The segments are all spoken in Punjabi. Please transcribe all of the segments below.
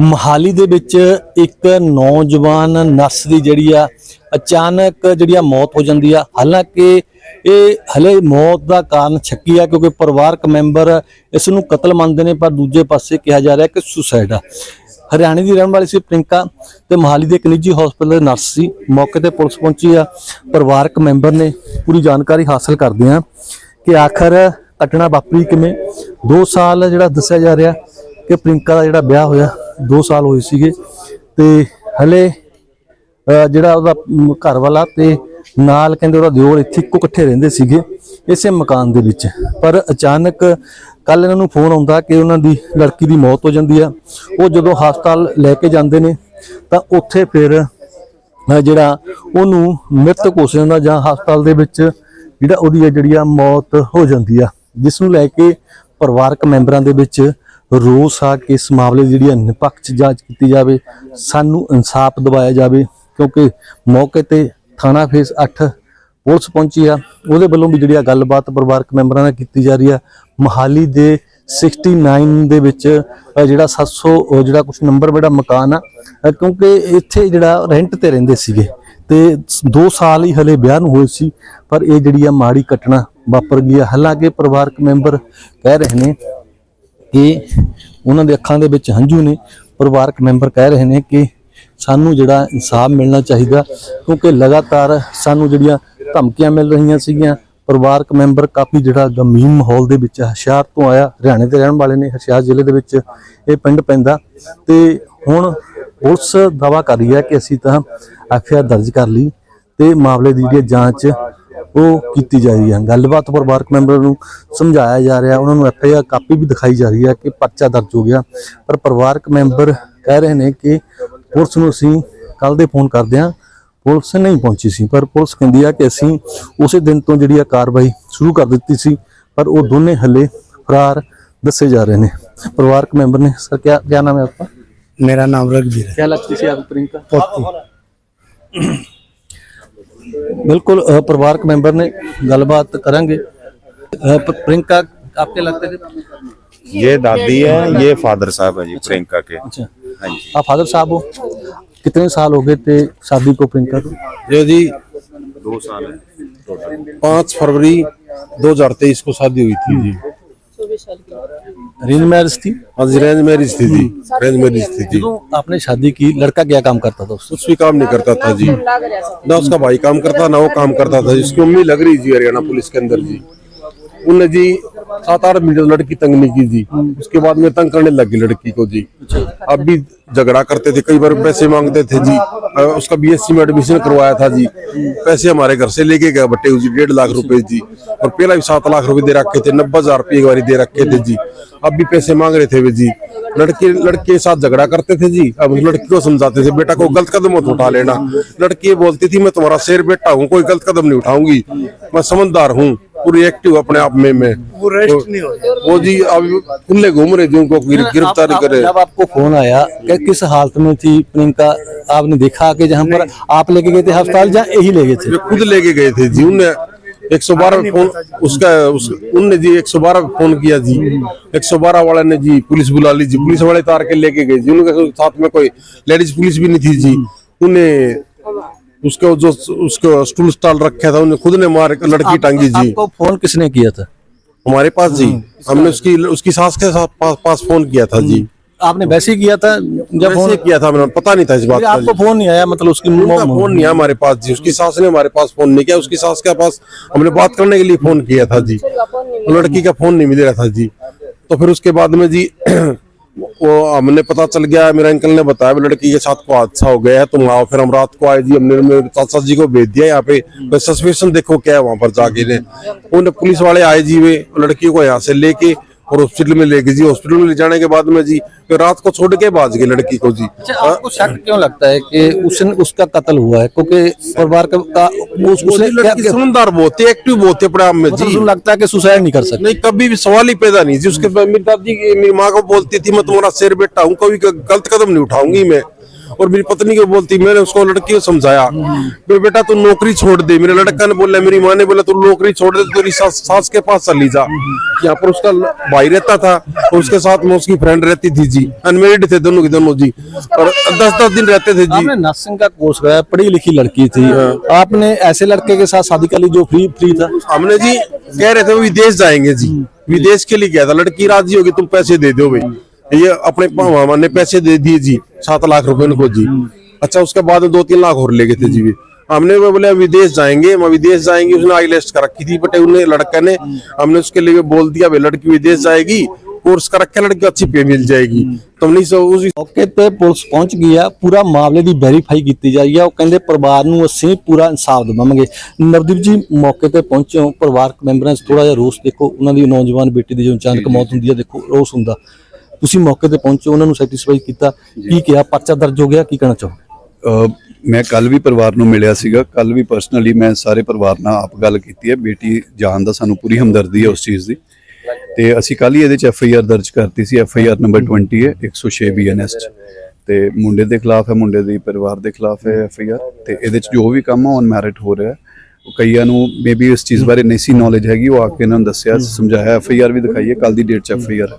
ਮਹਾਲੀ ਦੇ ਵਿੱਚ ਇੱਕ ਨੌਜਵਾਨ ਨਰਸ ਦੀ ਜਿਹੜੀ ਆ ਅਚਾਨਕ ਜਿਹੜੀ ਆ ਮੌਤ ਹੋ ਜਾਂਦੀ ਆ। ਹਾਲਾਂਕਿ ਇਹ ਹਲੇ ਮੌਤ ਦਾ ਕਾਰਨ ਛੱਕੀ ਆ ਕਿਉਂਕਿ ਪਰਿਵਾਰਕ ਮੈਂਬਰ ਇਸ ਨੂੰ ਕਤਲ ਮੰਨਦੇ ਨੇ, ਪਰ ਦੂਜੇ ਪਾਸੇ ਕਿਹਾ ਜਾ ਰਿਹਾ ਕਿ ਸੁਸਾਈਡ ਆ। ਹਰਿਆਣੇ ਦੀ ਰਹਿਣ ਵਾਲੀ ਸੀ ਪ੍ਰਿੰਕਾ ਤੇ ਮਹਾਲੀ ਦੇ ਇੱਕ ਨਿੱਜੀ ਹਸਪਤਾਲ ਦੇ ਨਰਸ ਸੀ। ਮੌਕੇ ਤੇ ਪੁਲਿਸ ਪਹੁੰਚੀ ਆ। ਪਰਿਵਾਰਕ ਮੈਂਬਰ ਨੇ ਪੂਰੀ ਜਾਣਕਾਰੀ ਹਾਸਲ ਕਰਦੇ ਆ ਕਿ ਆਖਰ ਘਟਨਾ ਵਾਪਰੀ ਕਿਵੇਂ? 2 ਸਾਲ ਜਿਹੜਾ ਦੱਸਿਆ ਜਾ ਰਿਹਾ ਕਿ ਪ੍ਰਿੰਕਾ ਦਾ ਜਿਹੜਾ ਵਿਆਹ ਹੋਇਆ 2 ਸਾਲ ਹੋਏ ਸੀਗੇ ਤੇ ਹਲੇ ਜਿਹੜਾ ਉਹਦਾ ਘਰ ਵਾਲਾ ਤੇ ਨਾਲ ਕਹਿੰਦੇ ਉਹਦਾ ਦਿਓਰ ਇੱਥੇ ਇੱਕੋ ਇਕੱਠੇ ਰਹਿੰਦੇ ਸੀਗੇ ਇਸੇ ਮਕਾਨ ਦੇ ਵਿੱਚ। ਪਰ ਅਚਾਨਕ ਕੱਲ ਇਹਨਾਂ ਨੂੰ ਫੋਨ ਆਉਂਦਾ ਕਿ ਉਹਨਾਂ ਦੀ ਲੜਕੀ ਦੀ ਮੌਤ ਹੋ ਜਾਂਦੀ ਆ। ਉਹ ਜਦੋਂ ਹਸਪਤਾਲ ਲੈ ਕੇ ਜਾਂਦੇ ਨੇ, ਤਾਂ ਉੱਥੇ ਫਿਰ ਜਿਹੜਾ ਉਹਨੂੰ ਮ੍ਰਿਤਕ ਘੋਸ਼ਿਤ ਹੁੰਦਾ ਜਾਂ ਹਸਪਤਾਲ ਦੇ ਵਿੱਚ ਜਿਹੜਾ ਉਹਦੀ ਹੈ ਜਿਹੜੀ ਆ ਮੌਤ ਹੋ ਜਾਂਦੀ ਆ, ਜਿਸ ਨੂੰ ਲੈ ਕੇ ਪਰਿਵਾਰਕ ਮੈਂਬਰਾਂ ਦੇ ਵਿੱਚ ਰੋਸ ਆ ਕਿ ਇਸ ਮਾਮਲੇ ਦੀ ਜਿਹੜੀ ਆ ਨਿਪੱਖ ਜਾਂਚ ਕੀਤੀ ਜਾਵੇ, ਸਾਨੂੰ ਇਨਸਾਫ ਦਿਵਾਇਆ ਜਾਵੇ, ਕਿਉਂਕਿ ਮੌਕੇ ਤੇ ਥਾਣਾ ਫੇਸ 8 ਪੁਲਿਸ ਪਹੁੰਚੀ ਆ। ਉਹਦੇ ਵੱਲੋਂ ਵੀ ਜਿਹੜੀ ਆ ਗੱਲਬਾਤ ਪਰਿਵਾਰਕ ਮੈਂਬਰਾਂ ਨਾਲ ਕੀਤੀ ਜਾ ਰਹੀ ਆ। ਮਹਾਲੀ ਦੇ 69 ਦੇ ਵਿੱਚ ਜਿਹੜਾ 700 ਉਹ ਜਿਹੜਾ ਕੁਝ ਨੰਬਰ ਜਿਹੜਾ ਮਕਾਨ ਆ ਕਿਉਂਕਿ ਇੱਥੇ ਜਿਹੜਾ ਰੈਂਟ ਤੇ ਰਹਿੰਦੇ ਸੀਗੇ। ਤੇ 2 ਸਾਲ ਹੀ ਹਲੇ ਵਿਆਹ ਨੂੰ ਹੋਏ ਸੀ, ਪਰ ਇਹ ਜਿਹੜੀ ਆ ਮਾੜੀ ਘਟਨਾ ਵਾਪਰ ਗਈ ਆ। ਹਾਲਾਂਕਿ ਪਰਿਵਾਰਕ ਮੈਂਬਰ ਕਹਿ ਰਹੇ ਨੇ ਕਿ ਉਹਨਾਂ ਦੇ ਅੱਖਾਂ ਦੇ ਵਿੱਚ ਹੰਝੂ ਨੇ। ਪਰਿਵਾਰਕ ਮੈਂਬਰ ਕਹਿ ਰਹੇ ਨੇ ਕਿ ਸਾਨੂੰ ਜਿਹੜਾ ਇਨਸਾਫ ਮਿਲਣਾ ਚਾਹੀਦਾ, ਕਿਉਂਕਿ ਲਗਾਤਾਰ ਸਾਨੂੰ ਜਿਹੜੀਆਂ ਧਮਕੀਆਂ ਮਿਲ ਰਹੀਆਂ ਸੀਗੀਆਂ, ਪਰਿਵਾਰਕ ਮੈਂਬਰ ਕਾਫੀ ਜਿਹੜਾ ਗੰਭੀਰ ਮਾਹੌਲ ਦੇ ਵਿੱਚ ਹਸ਼ਿਆਰ ਤੋਂ ਆਇਆ। ਹਰਿਆਣੇ ਦੇ ਰਹਿਣ ਵਾਲੇ ਨੇ ਹਸ਼ਿਆਰ ਜ਼ਿਲ੍ਹੇ ਦੇ ਵਿੱਚ ਇਹ ਪਿੰਡ ਪੈਂਦਾ। ਤੇ ਹੁਣ ਪੁਲਿਸ ਦਾਵਾ ਕਰ ਰਹੀ ਹੈ ਕਿ ਅਸੀਂ ਤਾਂ ਐਫਆਈਆਰ ਦਰਜ ਕਰ ਲਈ ਤੇ ਮਾਮਲੇ ਦੀ ਜਿਹੜੀ ਜਾਂਚ ਉਹ ਕੀਤੀ ਜਾ ਰਹੀ ਹੈ। ਗੱਲਬਾਤ ਪਰਿਵਾਰਕ ਮੈਂਬਰ ਨੂੰ ਸਮਝਾਇਆ ਜਾ ਰਿਹਾ। ਉਹਨਾਂ ਨੂੰ ਐਫ ਕਾਪੀ ਵੀ ਦਿਖਾਈ ਜਾ ਰਹੀ ਹੈ ਕਿ ਪਰਚਾ ਦਰਜ ਹੋ ਗਿਆ। ਪਰ ਪਰਿਵਾਰਕ ਮੈਂਬਰ ਕਹਿ ਰਹੇ ਨੇ ਕਿ ਪੁਲਿਸ ਨੂੰ ਅਸੀਂ ਕੱਲ ਦੇ ਫੋਨ ਕਰਦੇ ਹਾਂ। ਪੁਲਿਸ ਨਹੀਂ ਪਹੁੰਚੀ ਸੀ। ਪਰ ਪੁਲਿਸ ਕਹਿੰਦੀ ਹੈ ਕਿ ਅਸੀਂ ਉਸੇ ਦਿਨ ਤੋਂ ਜਿਹੜੀ ਆ ਕਾਰਵਾਈ ਸ਼ੁਰੂ ਕਰ ਦਿੱਤੀ ਸੀ। ਪਰ ਉਹ ਦੋਨੇ ਹਲੇ ਫਰਾਰ ਦੱਸੇ ਜਾ ਰਹੇ ਨੇ। ਪਰਿਵਾਰਕ ਮੈਂਬਰ ਨੇ ਸਰ ਕੀ ਕੀ ਨਾਮ ਹੈ ਆਪਕਾ? ਮੇਰਾ ਨਾਮ ਰਗਵੀਰ ਹੈ। ਕੀ ਲੱਗਦੀ ਸੀ ਆਪ ਪ੍ਰਿੰਕਾ? ਪੋਤੀ। बिल्कुल अ, परिवारक मेंबर ने गलबात करेंगे अ, प- प्रियंका आपके लगते थे ये दादी है ये फादर साहब है जी प्रियंका के अच्छा हाँ जी आप फादर साहब हो कितने साल हो गए थे शादी को प्रियंका को ये जी दो साल है टोटल पाँच फरवरी 2023 को शादी हुई थी जी अरेंज मैरिज थी आज रेंज मैरिज थी जी रेंज मैरिज थी जी आपने शादी की लड़का क्या काम करता था कुछ भी काम नहीं करता था जी ना उसका भाई काम करता ना वो काम करता था जिसकी उम्मीद लग रही जी हरियाणा पुलिस के अंदर जी उनने जी सात आठ मिनट लड़की तंग नहीं की जी। उसके बाद में तंग करने लगी लड़की को जी। अब भी झगड़ा करते थे, कई बार पैसे मांगते थे जी। उसका बीएससी में एडमिशन करवाया था जी। पैसे हमारे घर से लेके गए बट्टे जी, डेढ़ लाख रुपए जी। और पहला भी सात लाख रुपए दे रखे थे, नब्बे हज़ार रुपये एक बारी दे रखे थे जी। अब भी पैसे मांग रहे थे वे जी। लड़के लड़के के साथ झगड़ा करते थे जी। अब लड़की को समझाते थे, बेटा को गलत कदम मत उठा लेना। लड़की बोलती थी, मैं तुम्हारा शेर बेटा हूँ, कोई गलत कदम नहीं उठाऊँगी। मैं समझदार हूँ। पूरी एक्टिव अपने आप में मैं वो रेस्ट नहीं हो वो जी अब खुले घूम रहे जी उनको गिर- गिरफ्तारी आप- करे जब आपको फोन आया कि किस हालत में थी प्रियंका आपने देखा कि जहाँ पर आप लेके गए थे अस्पताल जहाँ यही ले गए थे वे खुद लेके गए थे जी उनने एक सौ बारह फोन उसका उस, उनने जी एक सौ बारह फोन किया जी एक सौ बारह वाले ने जी पुलिस बुला ली जी पुलिस वाले तार के लेके गए जी उनके साथ में कोई लेडीज पुलिस भी नहीं थी जी उन्हें उसको जो उसको स्टूल स्टॉल रखा था उन्हें खुद ने मार लड़की टांगी जी। आपको फ़ोन किसने किया था? हमारे पास जी। हमने उसकी उसकी सास के साथ पास, पास फ़ोन किया था जी। आपने वैसे ही किया था जब फ़ोन किया था मैंने पता नहीं था इस बात का आपको फ़ोन नहीं आया मतलब उसकी फ़ोन नहीं है हमारे पास जी। उसकी सास ने हमारे पास फ़ोन नहीं किया उसकी सास के पास हमने बात करने के लिए फ़ोन किया था जी। लड़की का फ़ोन नहीं मिल रहा था जी। तो फिर उसके बाद में जी वो हमने पता चल गया मेरे अंकल ने बताया भी लड़की के साथ को हादसा हो गया है तुम आओ फिर हम रात को आए जी हमने मेरे चाचा जी को भेज दिया यहाँ पे सस्पेंशन देखो क्या है वहां पर जाके ने उन्हें पुलिस वाले आए जी वे लड़की को यहाँ से लेके और हॉस्पिटल में लेके जी हॉस्पिटल में ले जाने के बाद में जी फिर रात को छोड़ के भाज गए लड़की को जी अच्छा आपको शक क्यों लगता है कि उसने उसका कत्ल हुआ है क्योंकि परिवार का, का उस, वो उसने जी क्या, लड़की क्या समझदार बहुत है एक्टिव बहुत है अपने आप में मतलब जी उसको लगता है कि सुसाइड नहीं कर सकते नहीं कभी भी सवाल ही पैदा नहीं जी उसके बाद मेरी दादी की- मेरी माँ को बोलती थी मैं तुम्हारा शेर बेटा हूँ कभी ग- गलत कदम नहीं उठाऊंगी मैं और मेरी पत्नी को बोलती मैंने उसको लड़की को समझाया। बेटा तू नौकरी छोड़ दे। मेरे लड़का ने बोला मेरी माँ ने बोला तू नौकरी छोड़ दे तेरी सास, सास के पास चली जा। यहाँ पर उसका भाई रहता था और उसके साथ में उसकी फ्रेंड रहती थी जी। अनमेरिड थे दोनों के दोनों जी। और दस दस दिन रहते थे जी। नर्सिंग का कोर्स कराया पढ़ी लिखी लड़की थी। आपने ऐसे लड़के के साथ शादी कर ली जो फ्री फ्री था? हमने जी कह रहे थे वो विदेश जाएँगे जी। विदेश के लिए गया था। लड़की राज़ी होगी तुम पैसे दे दो भाई। ये अपने मामा ने पैसे दे दिए जी सात लाख रुपए इनको जी अच्छा उसके बाद में दो तीन लाख और ले गए थे जी भी हमने वो बोले विदेश जाएंगे मैं विदेश जाएंगे उसने आई लिस्ट कर रखी थी बट उन्हें लड़का ने हमने उसके लिए बोल दिया भाई लड़की विदेश जाएगी कोर्स कर रखे लड़की अच्छी पे मिल जाएगी तुमने सो उस ਮੌਕੇ ਤੇ ਪੁਲਿਸ ਪਹੁੰਚ ਗਈ ਆ ਪੂਰਾ ਮਾਮਲੇ ਦੀ ਵੈਰੀਫਾਈ ਕੀਤੀ ਜਾਈ ਆ ਉਹ ਕਹਿੰਦੇ ਪਰਿਵਾਰ ਨੂੰ ਅਸੀਂ ਪੂਰਾ ਇਨਸਾਫ ਦੇਵਾਂਗੇ ਨਵਦੀਪ ਜੀ ਮੌਕੇ ਤੇ ਪਹੁੰਚੇ ਹੋ ਪਰਿਵਾਰਕ ਮੈਂਬਰਾਂ 'ਚ ਥੋੜਾ ਜਿਹਾ ਰੋਸ ਦੇਖੋ ਉਹਨਾਂ ਦੀ ਨੌਜਵਾਨ ਬੇਟੀ ਦੀ ਜੋ ਅਚਾਨਕ ਮੌਤ ਹੁੰਦੀ ਹੈ ਦੇਖੋ ਰੋਸ ਹੁੰਦਾ ਤੁਸੀਂ ਮੌਕੇ ਤੇ ਪਹੁੰਚੇ ਉਹਨਾਂ ਨੂੰ ਸੈਟੀਸਫਾਈ ਕੀਤਾ। ਕੀ ਕਿਹਾ? ਪਰਚਾ ਦਰਜ ਹੋ ਗਿਆ? ਕੀ ਕਹਿਣਾ ਚਾਹੋ ਮੈਂ ਕੱਲ ਵੀ ਪਰਿਵਾਰ ਨੂੰ ਮਿਲਿਆ ਸੀਗਾ। ਕੱਲ ਵੀ ਪਰਸਨਲੀ ਮੈਂ ਸਾਰੇ ਪਰਿਵਾਰ ਨਾਲ ਆਪ ਗੱਲ ਕੀਤੀ ਹੈ। ਬੇਟੀ ਜਾਨ ਦਾ ਸਾਨੂੰ ਪੂਰੀ ਹਮਦਰਦੀ ਹੈ ਉਸ ਚੀਜ਼ ਦੀ। ਤੇ ਅਸੀਂ ਕੱਲ ਹੀ ਇਹਦੇ ਚ ਐਫ ਆਈ ਆਰ ਦਰਜ ਕਰਤੀ ਸੀ। ਐਫ ਆਈ ਆਰ ਨੰਬਰ 20 ਹੈ 106 ਬੀਐਨਐਸ ਤੇ ਮੁੰਡੇ ਦੇ ਖਿਲਾਫ ਹੈ ਮੁੰਡੇ ਦੇ ਪਰਿਵਾਰ ਦੇ ਖਿਲਾਫ ਹੈ ਐਫ ਆਈ ਆਰ ਤੇ ਇਹਦੇ ਚ ਜੋ ਵੀ ਕੰਮ ਔਨ ਮੈਰਿਟ ਹੋ ਰਿਹਾ ਹੈ ਉਹ ਕਈਆਂ ਨੂੰ ਮੇਬੀ ਇਸ ਚੀਜ਼ ਬਾਰੇ ਨਹੀਂ ਸੀ ਨੌਲੇਜ ਹੈਗੀ। ਉਹ ਆ ਕੇ ਇਹਨਾਂ ਨੂੰ ਦੱਸਿਆ ਸਮਝਾਇਆ ਐਫ ਆਈ ਆਰ ਵੀ ਦਿਖਾਈ ਹੈ ਕੱਲ ਦੀ ਡੇਟ ਚ ਐਫ ਆਈ ਆਰ ਹੈ।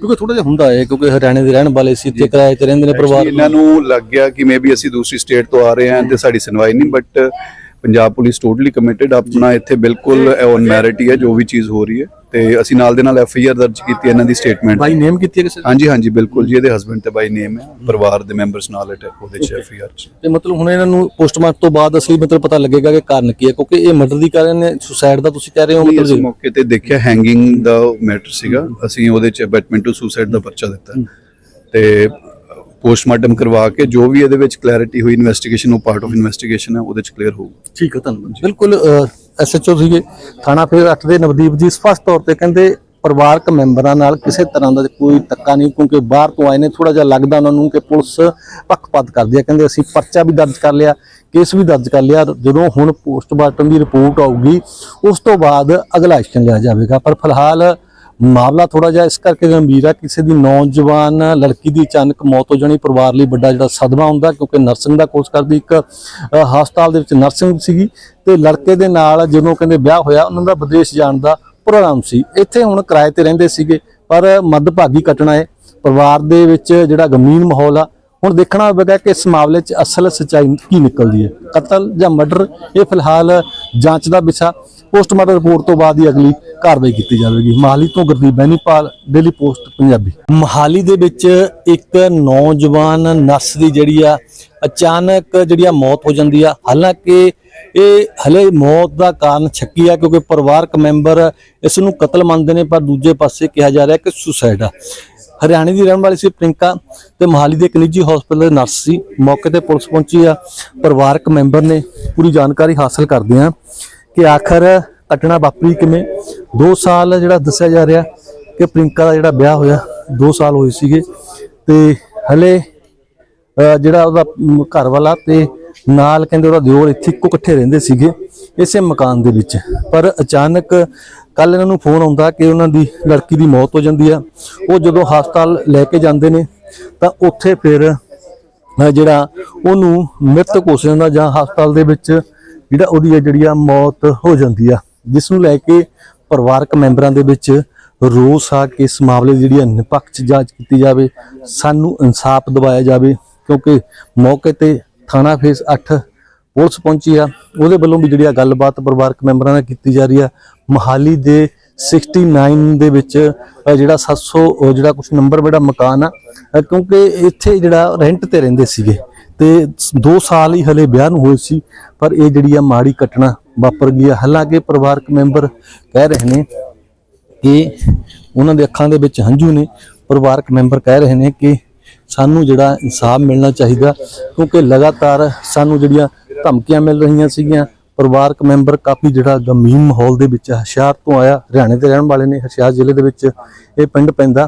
ਕਿਉਂਕਿ ਥੋੜਾ ਜਿਹਾ ਹੁੰਦਾ ਹੈ ਕਿਉਂਕਿ ਹਰਿਆਣੇ ਦੇ ਰਹਿਣ ਵਾਲੇ ਸੀ ਇੱਥੇ ਕਿਰਾਏ ਤੇ ਰਹਿੰਦੇ ਨੇ ਪਰਿਵਾਰ। ਇਹਨਾਂ ਨੂੰ ਲੱਗ ਗਿਆ ਕਿ ਮੇਬੀ ਅਸੀਂ ਦੂਸਰੀ ਸਟੇਟ ਤੋਂ ਆ ਰਹੇ ਹਾਂ ਤੇ ਸਾਡੀ ਸੁਣਵਾਈ ਨਹੀਂ but Punjab police totally committed ਆਪਣਾ ਇੱਥੇ ਬਿਲਕੁਲ ਔਨ ਮੈਰਿਟ ਹੀ ਹੈ ਜੋ ਵੀ ਚੀਜ਼ ਹੋ ਰਹੀ ਹੈ। ਤੇ ਅਸੀਂ ਨਾਲ ਦੇ ਨਾਲ ਐਫ ਆਈ ਆਰ ਦਰਜ ਕੀਤੀ ਹੈ ਇਹਨਾਂ ਦੀ ਸਟੇਟਮੈਂਟ ਬਾਈ ਨੇਮ ਕੀਤੀ ਹੈ ਕਿਸੇ ਹਾਂਜੀ ਹਾਂਜੀ ਬਿਲਕੁਲ ਜੀ ਇਹਦੇ ਹਸਬੰਡ ਤੇ ਬਾਈ ਨੇਮ ਹੈ। ਪਰਿਵਾਰ ਦੇ ਮੈਂਬਰਸ ਨਾਲ ਅਟੈਕ ਉਹਦੇ ਚ ਐਫ ਆਈ ਆਰ ਚ। ਤੇ ਮਤਲਬ ਹੁਣ ਇਹਨਾਂ ਨੂੰ ਪੋਸਟਮਾਰਟਮ ਤੋਂ ਬਾਅਦ ਅਸਲੀ ਮਤਲਬ ਪਤਾ ਲੱਗੇਗਾ ਕਿ ਕਾਰਨ ਕੀ ਹੈ ਕਿਉਂਕਿ ਇਹ ਮਰਡਰ ਦੀ ਕਾਰਨ ਨੇ ਸੁਸਾਈਡ ਦਾ ਤੁਸੀਂ ਕਹਿ ਰਹੇ ਹੋ ਮਤਲਬ ਮੌਕੇ ਤੇ ਦੇਖਿਆ ਹੈਂਗਿੰਗ ਦਾ ਮੈਟਰ ਸੀਗਾ। ਅਸੀਂ ਉਹਦੇ ਚ ਅਬੈਟਮੈਂਟ ਟੂ ਸੁਸਾਈਡ ਦਾ ਪਰਚਾ ਦਿੱਤਾ। ਤੇ ਪੋਸਟਮਾਰਟਮ ਕਰਵਾ ਕੇ ਜੋ ਵੀ ਇਹਦੇ ਵਿੱਚ ਕਲੈਰਿਟੀ ਹੋਈ ਇਨਵੈਸਟੀਗੇਸ਼ਨ ਉਹ ਪਾਰਟ ਆਫ ਇਨਵੈਸਟੀਗੇਸ਼ਨ ਹੈ ਉਹਦੇ ਚ ਕਲੀਅਰ ਹੋਊਗਾ। ਠੀਕ ਹੈ ਧੰਨਵਾਦ ਬਿਲਕੁਲ ਐਸਐਚਓ ਸੀਗੇ ਥਾਣਾ ਫਿਰ 8 ਦੇ ਨਵਦੀਪ ਜੀ ਸਪਸ਼ਟ ਤੌਰ ਤੇ ਕਹਿੰਦੇ ਪਰਿਵਾਰਕ ਮੈਂਬਰਾਂ ਨਾਲ ਕਿਸੇ ਤਰ੍ਹਾਂ ਦਾ ਕੋਈ ਤੱਕਾ ਨਹੀਂ ਕਿਉਂਕਿ ਬਾਹਰ ਤੋਂ ਆਏ ਨੇ ਥੋੜਾ ਜਿਹਾ ਲੱਗਦਾ ਉਹਨਾਂ ਨੂੰ ਕਿ ਪੁਲਿਸ ਪੱਖਪਾਤ ਕਰਦੀ ਹੈ। ਕਹਿੰਦੇ ਅਸੀਂ ਪਰਚਾ ਵੀ ਦਰਜ ਕਰ ਲਿਆ ਕੇਸ ਵੀ ਦਰਜ ਕਰ ਲਿਆ ਜਦੋਂ ਹੁਣ ਪੋਸਟਮਾਰਟਮ ਦੀ ਰਿਪੋਰਟ ਆਊਗੀ ਉਸ ਤੋਂ ਬਾਅਦ ਅਗਲਾ ਐਕਸ਼ਨ ਲਿਆ ਜਾਵੇਗਾ। ਪਰ ਫਿਲਹਾਲ ਮਾਮਲਾ ਥੋੜਾ ਜਿਹਾ ਇਸ ਕਰਕੇ ਗੰਭੀਰ ਹੈ ਕਿਸੇ ਦੀ ਨੌਜਵਾਨ ਲੜਕੀ ਦੀ ਅਚਾਨਕ ਮੌਤ ਹੋ ਜਾਣੀ, ਪਰਿਵਾਰ ਲਈ ਵੱਡਾ ਜਿਹੜਾ ਸਦਮਾ ਹੁੰਦਾ, ਕਿਉਂਕਿ ਨਰਸਿੰਗ ਦਾ ਕੋਰਸ ਕਰਦੀ ਇੱਕ ਹਸਪਤਾਲ ਦੇ ਵਿੱਚ ਨਰਸਿੰਗ ਸੀਗੀ ਤੇ ਲੜਕੇ ਦੇ ਨਾਲ ਜਦੋਂ ਕਹਿੰਦੇ ਵਿਆਹ ਹੋਇਆ, ਉਹਨਾਂ ਦਾ ਵਿਦੇਸ਼ ਜਾਣ ਦਾ ਪ੍ਰੋਗਰਾਮ ਸੀ। ਇੱਥੇ ਹੁਣ ਕਿਰਾਏ ਤੇ ਰਹਿੰਦੇ ਸੀਗੇ, ਪਰ ਮੱਧਭਾਗੀ ਘਟਨਾ ਹੈ ਪਰਿਵਾਰ ਦੇ ਵਿੱਚ ਜਿਹੜਾ ਗਮੀਨ ਮਾਹੌਲ ਆ, ਹੁਣ ਦੇਖਣਾ ਹੋਵੇਗਾ ਕਿ ਇਸ ਮਾਮਲੇ 'ਚ ਅਸਲ ਸੱਚਾਈ ਕੀ ਨਿਕਲਦੀ ਹੈ ਕਤਲ ਜਾਂ ਮਰਡਰ, ਇਹ ਫਿਲਹਾਲ ਜਾਂਚ ਦਾ ਵਿਸ਼ਾ। ਪੋਸਟਮਾਰਟਮ ਰਿਪੋਰਟ ਤੋਂ ਬਾਅਦ ਹੀ ਅਗਲੀ ਕਾਰਵਾਈ ਕੀਤੀ ਜਾਵੇਗੀ। ਮਹਾਲੀ ਤੋਂ ਗੁਰਦੀਪ ਬੈਨੀਪਾਲ, ਡੇਲੀ ਪੋਸਟ, ਪੰਜਾਬੀ। ਮਹਾਲੀ ਦੇ ਵਿੱਚ ਇੱਕ ਨੌਜਵਾਨ ਨਰਸ ਦੀ ਜਿਹੜੀ ਆ, ਅਚਾਨਕ ਜਿਹੜੀ ਆ ਮੌਤ ਹੋ ਜਾਂਦੀ ਆ। ਹਾਲਾਂਕਿ ਇਹ ਹਲੇ ਮੌਤ ਦਾ ਕਾਰਨ ਛੱਕੀ ਆ, ਕਿਉਂਕਿ ਪਰਿਵਾਰਕ ਮੈਂਬਰ ਇਸ ਨੂੰ ਕਤਲ ਮੰਨਦੇ ਨੇ, ਪਰ ਦੂਜੇ ਪਾਸੇ ਕਿਹਾ ਜਾ ਰਿਹਾ ਕਿ ਸੁਸਾਈਡ ਆ। ਹਰਿਆਣੇ ਦੀ ਰਹਿਣ ਵਾਲੀ ਸੀ ਪ੍ਰਿੰਕਾ ਤੇ ਮਹਾਲੀ ਦੇ ਇੱਕ ਨਿੱਜੀ ਹਸਪਤਾਲ ਦੇ ਨਰਸ ਸੀ। ਮੌਕੇ ਤੇ ਪੁਲਿਸ ਪਹੁੰਚੀ ਆ। ਪਰਿਵਾਰਕ ਮੈਂਬਰ ਨੇ ਪੂਰੀ ਜਾਣਕਾਰੀ ਹਾਸਲ ਕਰਦੇ ਆ। ਕਿ ਆਖਰ ਘਟਨਾ ਵਾਪਰੀ ਕਿਵੇਂ? 2 ਸਾਲ ਜਿਹੜਾ ਦੱਸਿਆ ਜਾ ਰਿਹਾ ਕਿ ਪ੍ਰਿੰਕਾ ਦਾ ਜਿਹੜਾ ਵਿਆਹ ਹੋਇਆ 2 ਸਾਲ ਹੋਏ ਸੀਗੇ ਤੇ ਹਲੇ ਜਿਹੜਾ ਉਹਦਾ ਮ, ਘਰ ਵਾਲਾ ਤੇ ਨਾਲ ਕਹਿੰਦੇ ਉਹਦਾ ਦਿਓਰ ਇੱਥੇ ਇੱਕੋ ਇਕੱਠੇ ਰਹਿੰਦੇ ਸੀਗੇ ਇਸੇ ਮਕਾਨ ਦੇ ਵਿੱਚ। ਪਰ ਅਚਾਨਕ ਕੱਲ ਇਹਨਾਂ ਨੂੰ ਫੋਨ ਆਉਂਦਾ ਕਿ ਉਹਨਾਂ ਦੀ ਲੜਕੀ ਦੀ ਮੌਤ ਹੋ ਜਾਂਦੀ ਆ। ਉਹ ਜਦੋਂ ਹਸਪਤਾਲ ਲੈ ਕੇ ਜਾਂਦੇ ਨੇ ਤਾਂ ਉੱਥੇ ਫਿਰ ਜਿਹੜਾ ਉਹਨੂੰ ਮ੍ਰਿਤਕ ਘੋਸ਼ਿਤ ਜਾਂਦਾ ਜਾਂ ਹਸਪਤਾਲ ਦੇ ਵਿੱਚ ਜਿਹੜਾ ਉਹਦੀ ਆ ਜਿਹੜੀ ਆ ਮੌਤ ਹੋ ਜਾਂਦੀ ਆ, ਜਿਸ ਨੂੰ ਲੈ ਕੇ ਪਰਿਵਾਰਕ ਮੈਂਬਰਾਂ ਦੇ ਵਿੱਚ ਰੋਸ ਆ ਕਿ ਇਸ ਮਾਮਲੇ ਦੀ ਜਿਹੜੀ ਆ ਨਿਪੱਖ ਜਾਂਚ ਕੀਤੀ ਜਾਵੇ, ਸਾਨੂੰ ਇਨਸਾਫ ਦਿਵਾਇਆ ਜਾਵੇ, ਕਿਉਂਕਿ ਮੌਕੇ ਤੇ ਥਾਣਾ ਫੇਸ 8 ਪੁਲਿਸ ਪਹੁੰਚੀ ਆ, ਉਹਦੇ ਵੱਲੋਂ ਵੀ ਜਿਹੜੀ ਆ ਗੱਲਬਾਤ ਪਰਿਵਾਰਕ ਮੈਂਬਰਾਂ ਨਾਲ ਕੀਤੀ ਜਾ ਰਹੀ ਆ। ਮਹਾਲੀ ਦੇ 69 ਦੇ ਵਿੱਚ ਜਿਹੜਾ 700 ਉਹ ਜਿਹੜਾ ਕੁਝ ਨੰਬਰ ਜਿਹੜਾ ਮਕਾਨ ਆ ਕਿਉਂਕਿ ਇੱਥੇ ਜਿਹੜਾ ਰੈਂਟ ਤੇ ਰਹਿੰਦੇ ਸੀਗੇ। ਤੇ 2 ਸਾਲ ਹੀ ਹਲੇ ਵਿਆਹ ਨੂੰ ਹੋਏ ਸੀ, ਪਰ ਇਹ ਜਿਹੜੀ ਆ ਮਾੜੀ ਘਟਨਾ ਵਾਪਰ ਗਈ ਆ। ਹਾਲਾਂਕਿ ਪਰਿਵਾਰਕ ਮੈਂਬਰ ਕਹਿ ਰਹੇ ਨੇ ਕਿ ਉਹਨਾਂ ਦੇ ਅੱਖਾਂ ਦੇ ਵਿੱਚ ਹੰਝੂ ਨੇ। ਪਰਿਵਾਰਕ ਮੈਂਬਰ ਕਹਿ ਰਹੇ ਨੇ ਕਿ ਸਾਨੂੰ ਜਿਹੜਾ ਇਨਸਾਫ ਮਿਲਣਾ ਚਾਹੀਦਾ, ਕਿਉਂਕਿ ਲਗਾਤਾਰ ਸਾਨੂੰ ਜਿਹੜੀਆਂ ਧਮਕੀਆਂ ਮਿਲ ਰਹੀਆਂ ਸੀਗੀਆਂ, ਪਰਿਵਾਰਕ ਮੈਂਬਰ ਕਾਫੀ ਜਿਹੜਾ ਗਮੀਨ ਮਾਹੌਲ ਦੇ ਵਿੱਚ ਆ। ਹੁਸ਼ਿਆਰ ਤੋਂ ਆਇਆ। ਹਰਿਆਣੇ ਦੇ ਰਹਿਣ ਵਾਲੇ ਨੇ, ਹੁਸ਼ਿਆਰ ਜ਼ਿਲ੍ਹੇ ਦੇ ਵਿੱਚ ਇਹ ਪਿੰਡ ਪੈਂਦਾ।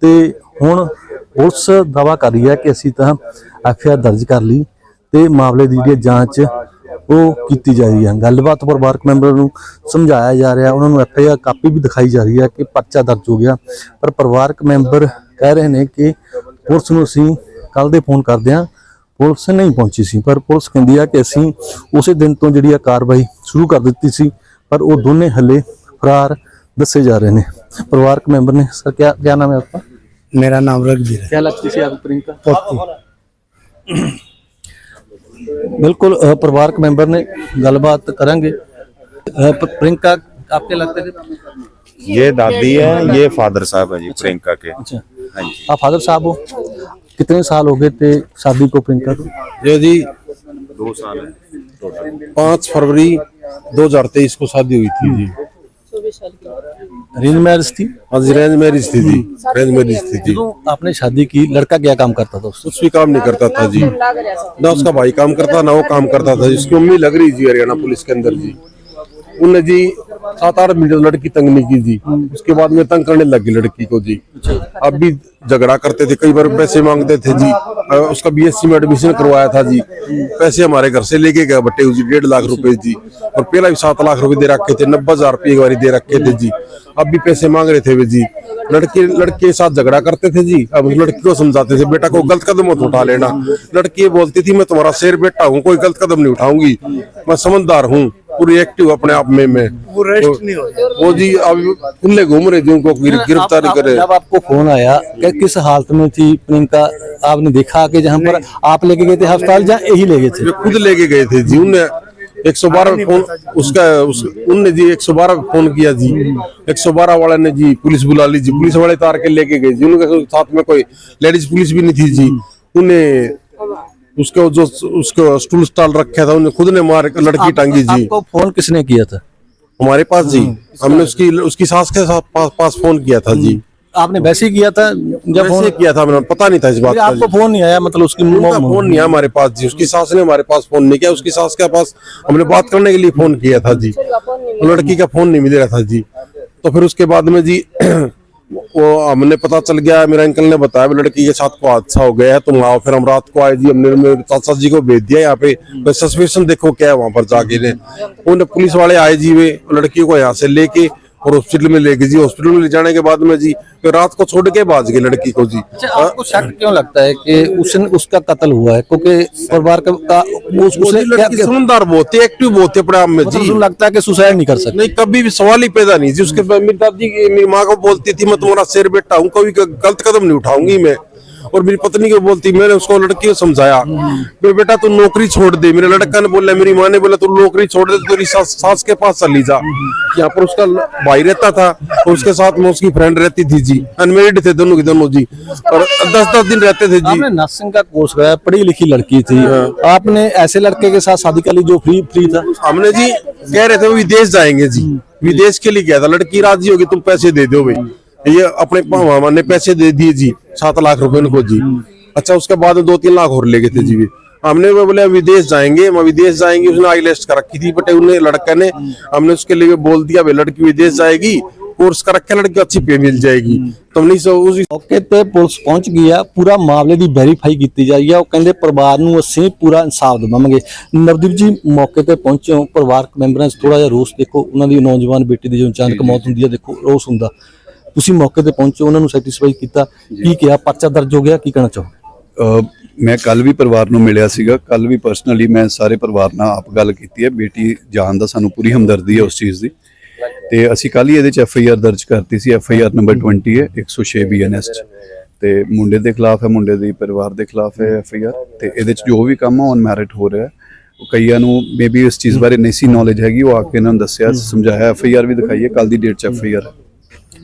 ਤੇ ਹੁਣ ਪੁਲਿਸ ਦਾਵਾ ਕਰ ਰਹੀ ਹੈ ਕਿ ਅਸੀਂ ਤਾਂ ਐਫਆਈਆਰ ਦਰਜ ਕਰ ਲਈ ਤੇ ਮਾਮਲੇ ਦੀ ਜਿਹੜੀ ਜਾਂਚ ਉਹ ਕੀਤੀ ਜਾ ਰਹੀ ਹੈ। ਗੱਲਬਾਤ ਪਰਿਵਾਰਕ ਮੈਂਬਰ ਨੂੰ ਸਮਝਾਇਆ ਜਾ ਰਿਹਾ, ਉਹਨਾਂ ਨੂੰ ਐਫਆਈਆਰ ਕਾਪੀ ਵੀ ਦਿਖਾਈ ਜਾ ਰਹੀ ਹੈ ਕਿ ਪਰਚਾ ਦਰਜ ਹੋ ਗਿਆ। ਪਰ ਪਰਿਵਾਰਕ ਮੈਂਬਰ ਕਹਿ ਰਹੇ ਨੇ ਕਿ ਪੁਲਿਸ ਨੂੰ ਅਸੀਂ ਕੱਲ ਦੇ ਫੋਨ ਕਰਦੇ ਹਾਂ। ਪੁਲਿਸ ਨਹੀਂ ਪਹੁੰਚੀ ਸੀ, ਪਰ ਪੁਲਿਸ ਕਹਿੰਦੀ ਆ ਕਿ ਅਸੀਂ ਉਸੇ ਦਿਨ ਤੋਂ ਜਿਹੜੀ ਆ ਕਾਰਵਾਈ ਸ਼ੁਰੂ ਕਰ ਦਿੱਤੀ ਸੀ, ਪਰ ਉਹ ਦੋਨੇ ਹੱਲੇ ਫਰਾਰ ਦੱਸੇ ਜਾ ਰਹੇ ਨੇ। ਪਰਿਵਾਰਕ ਮੈਂਬਰ ਨੇ, ਸਰ ਕੀ ਕੀ ਨਾਮ ਹੈ ਆਪਕਾ मेरा नाम रघबीर है। क्या लगती है आपको प्रियंका? पोती बिल्कुल परिवारक मेंबर ने गलबात करेंगे। प्रियंका आपके लगते थे ये दादी है ये फादर साहब है जी अच्छा। प्रियंका के। अच्छा। हाँ आप फादर साहब हो? कितने साल हो गए थे शादी को प्रियंका को? ये जी दो साल है पाँच फरवरी 2023 को शादी हुई थी जी। अरेंज मैरिज थी हाँ जी रेंज मैरिज थी। जी रेंज मैरिज थी। जी आपने शादी की लड़का क्या काम करता था कुछ भी काम नहीं करता था जी। ना उसका भाई काम करता ना वो काम करता था जिसकी उम्मीद लग रही जी हरियाणा पुलिस के अंदर जी। उनने जी सात आठ महीने लड़की तंग नहीं की जी। उसके बाद में तंग करने लगी लड़की को जी। अब भी झगड़ा करते थे, कई बार पैसे मांगते थे जी। उसका बीएससी में एडमिशन करवाया था जी। पैसे हमारे घर से लेके गए बटे जी, डेढ़ लाख रुपए जी। और पहला भी सात लाख रुपए दे रखे थे, नब्बे हज़ार रुपये एक बार दे रखे थे जी। अब भी पैसे मांग रहे थे वे जी। लड़के लड़के के साथ झगड़ा करते थे जी। अब लड़की को समझाते थे, बेटा को गलत कदम मत उठा लेना। लड़की बोलती थी, मैं तुम्हारा शेर बेटा हूँ, कोई गलत कदम नहीं उठाऊँगी। मैं समझदार हूँ। पूरी एक्टिव अपने आप में मैं वो रेस्ट नहीं हो वो जी अब खुले घूम रहे जी उनको गिर- गिरफ्तारी आप- करे जब आपको फोन आया कि किस हालत में थी प्रियंका आपने देखा कि जहाँ पर आप लेके गए थे अस्पताल जहाँ यही ले गए थे वे खुद लेके गए थे जी उनने एक सौ बारह फोन उसका उस, उनने जी एक सौ बारह फोन किया जी एक सौ बारह वाले ने जी पुलिस बुला ली जी पुलिस वाले तार के लेके गए जी उनके साथ में कोई लेडीज पुलिस भी नहीं थी जी उन्हें उसको जो उसको स्टूल स्टॉल रखा था उन्हें खुद ने मार लड़की टांगी जी। आपको फ़ोन किसने किया था? हमारे पास जी। हमने उसकी उसकी सास के साथ पास, पास फ़ोन किया था जी। आपने वैसे ही किया था जब जब फ़ोन किया था मैंने पता नहीं था इस बात आपको फ़ोन नहीं आया मतलब उसकी फ़ोन नहीं है हमारे पास जी। उसकी सास ने हमारे पास फ़ोन नहीं किया उसकी सास के पास हमने बात करने के लिए फ़ोन किया था जी। लड़की का फ़ोन नहीं मिल रहा था जी। तो फिर उसके बाद में जी वो हमने पता चल गया मेरे अंकल ने बताया भी लड़की के साथ को हादसा हो गया है तुम आओ फिर हम रात को आए जी हमने मेरे चाचा जी को भेज दिया यहाँ पे सस्पेंशन देखो क्या है वहां पर जाके ने उन पुलिस वाले आए जी वे लड़की को यहाँ से लेके और हॉस्पिटल में लेके जी हॉस्पिटल में ले जाने के बाद में जी फिर रात को छोड़ के भाज गए लड़की को जी अच्छा आपको शक क्यों लगता है कि उसने उसका कत्ल हुआ है क्योंकि परिवार का, का उस, वो उसने जी क्या, लड़की क्या समझदार बहुत है एक्टिव बहुत है अपने आप में मतलब जी उसको लगता है कि सुसाइड नहीं कर सकते नहीं कभी भी सवाल ही पैदा नहीं जी उसके बाद मेरी दादी मेरी माँ को बोलती थी मैं तुम्हारा शेर बेटा हूँ कभी गलत कदम नहीं उठाऊंगी मैं और मेरी पत्नी को बोलती मैंने उसको लड़की को समझाया। मेरे बेटा तू नौकरी छोड़ दे। मेरे लड़का ने बोला मेरी माँ ने बोला तू नौकरी छोड़ दे तेरी सास, सास के पास चली जा। यहाँ पर उसका भाई रहता था और उसके साथ में उसकी फ्रेंड रहती थी जी। अनमेरिड थे दोनों की दोनों जी। और दस दस दिन रहते थे जी। नर्सिंग का कोर्स कराया पढ़ी लिखी लड़की थी। आपने ऐसे लड़के के साथ शादी कर ली जो फ्री फ्री था? हमने जी कह रहे थे वो विदेश जाएँगे जी। विदेश के लिए गया था। लड़की राज़ी होगी तुम पैसे दे दो भाई। ये अपने मामा ने पैसे दे दिए जी सात लाख रुपए उनको जी अच्छा उसके बाद दो तीन लाख और ले गए थे जी वे हमने वो बोले विदेश जाएंगे मैं विदेश जाएंगे उसने आई लिस्ट कर रखी थी बट उन्हें लड़का ने हमने उसके लिए बोल दिया भाई लड़की विदेश जाएगी कोर्स कर रखे लड़की अच्छी पे मिल जाएगी तो नहीं सो उस ਮੌਕੇ ਤੇ ਪੁਲਿਸ ਪਹੁੰਚ ਗਈ ਆ ਪੂਰਾ ਮਾਮਲੇ ਦੀ ਵੈਰੀਫਾਈ ਕੀਤੀ ਜਾਈ ਆ ਉਹ ਕਹਿੰਦੇ ਪਰਿਵਾਰ ਨੂੰ ਅਸੀਂ ਪੂਰਾ ਇਨਸਾਫ ਦੇਵਾਂਗੇ ਨਵਦੀਪ ਜੀ ਮੌਕੇ ਤੇ ਪਹੁੰਚੇ ਹੋ ਪਰਿਵਾਰਕ ਮੈਂਬਰਾਂ 'ਚ ਥੋੜਾ ਜਿਹਾ ਰੋਸ ਦੇਖੋ ਉਹਨਾਂ ਦੀ ਨੌਜਵਾਨ ਬੇਟੀ ਦੀ ਜੋ ਅਚਾਨਕ ਮੌਤ ਹੁੰਦੀ ਹੈ ਦੇਖੋ ਰੋਸ ਹੁੰਦਾ ਤੁਸੀਂ ਮੌਕੇ ਤੇ ਪਹੁੰਚੇ ਉਹਨਾਂ ਨੂੰ ਸੈਟੀਸਫਾਈ ਕੀਤਾ। ਕੀ ਕਿਹਾ? ਪਰਚਾ ਦਰਜ ਹੋ ਗਿਆ? ਕੀ ਕਹਿਣਾ ਚਾਹੋ ਮੈਂ ਕੱਲ ਵੀ ਪਰਿਵਾਰ ਨੂੰ ਮਿਲਿਆ ਸੀਗਾ। ਕੱਲ ਵੀ ਪਰਸਨਲੀ ਮੈਂ ਸਾਰੇ ਪਰਿਵਾਰ ਨਾਲ ਆਪ ਗੱਲ ਕੀਤੀ ਹੈ। ਬੇਟੀ ਜਾਨ ਦਾ ਸਾਨੂੰ ਪੂਰੀ ਹਮਦਰਦੀ ਹੈ ਉਸ ਚੀਜ਼ ਦੀ। ਤੇ ਅਸੀਂ ਕੱਲ ਹੀ ਇਹਦੇ ਚ ਐਫ ਆਈ ਆਰ ਦਰਜ ਕਰਤੀ ਸੀ। ਐਫ ਆਈ ਆਰ ਨੰਬਰ 20 ਹੈ 106 ਬੀਐਨਐਸ ਚ। ਤੇ ਮੁੰਡੇ ਦੇ ਖਿਲਾਫ ਹੈ ਮੁੰਡੇ ਦੇ ਪਰਿਵਾਰ ਦੇ ਖਿਲਾਫ ਹੈ ਐਫ ਆਈ ਆਰ ਤੇ ਇਹਦੇ ਚ ਜੋ ਵੀ ਕੰਮ ਔਨ ਮੈਰਿਟ ਹੋ ਰਿਹਾ ਹੈ ਉਹ ਕਈਆਂ ਨੂੰ ਮੇਬੀ ਇਸ ਚੀਜ਼ ਬਾਰੇ ਨਹੀਂ ਸੀ ਨੌਲੇਜ ਹੈਗੀ। ਉਹ ਆ ਕੇ ਇਹਨਾਂ ਨੂੰ ਦੱਸਿਆ ਸਮਝਾਇਆ ਐਫ ਆਈ ਆਰ ਵੀ ਦਿਖਾਈ ਹੈ ਕੱਲ ਦੀ ਡੇਟ ਚ ਐਫ ਆਈ ਆਰ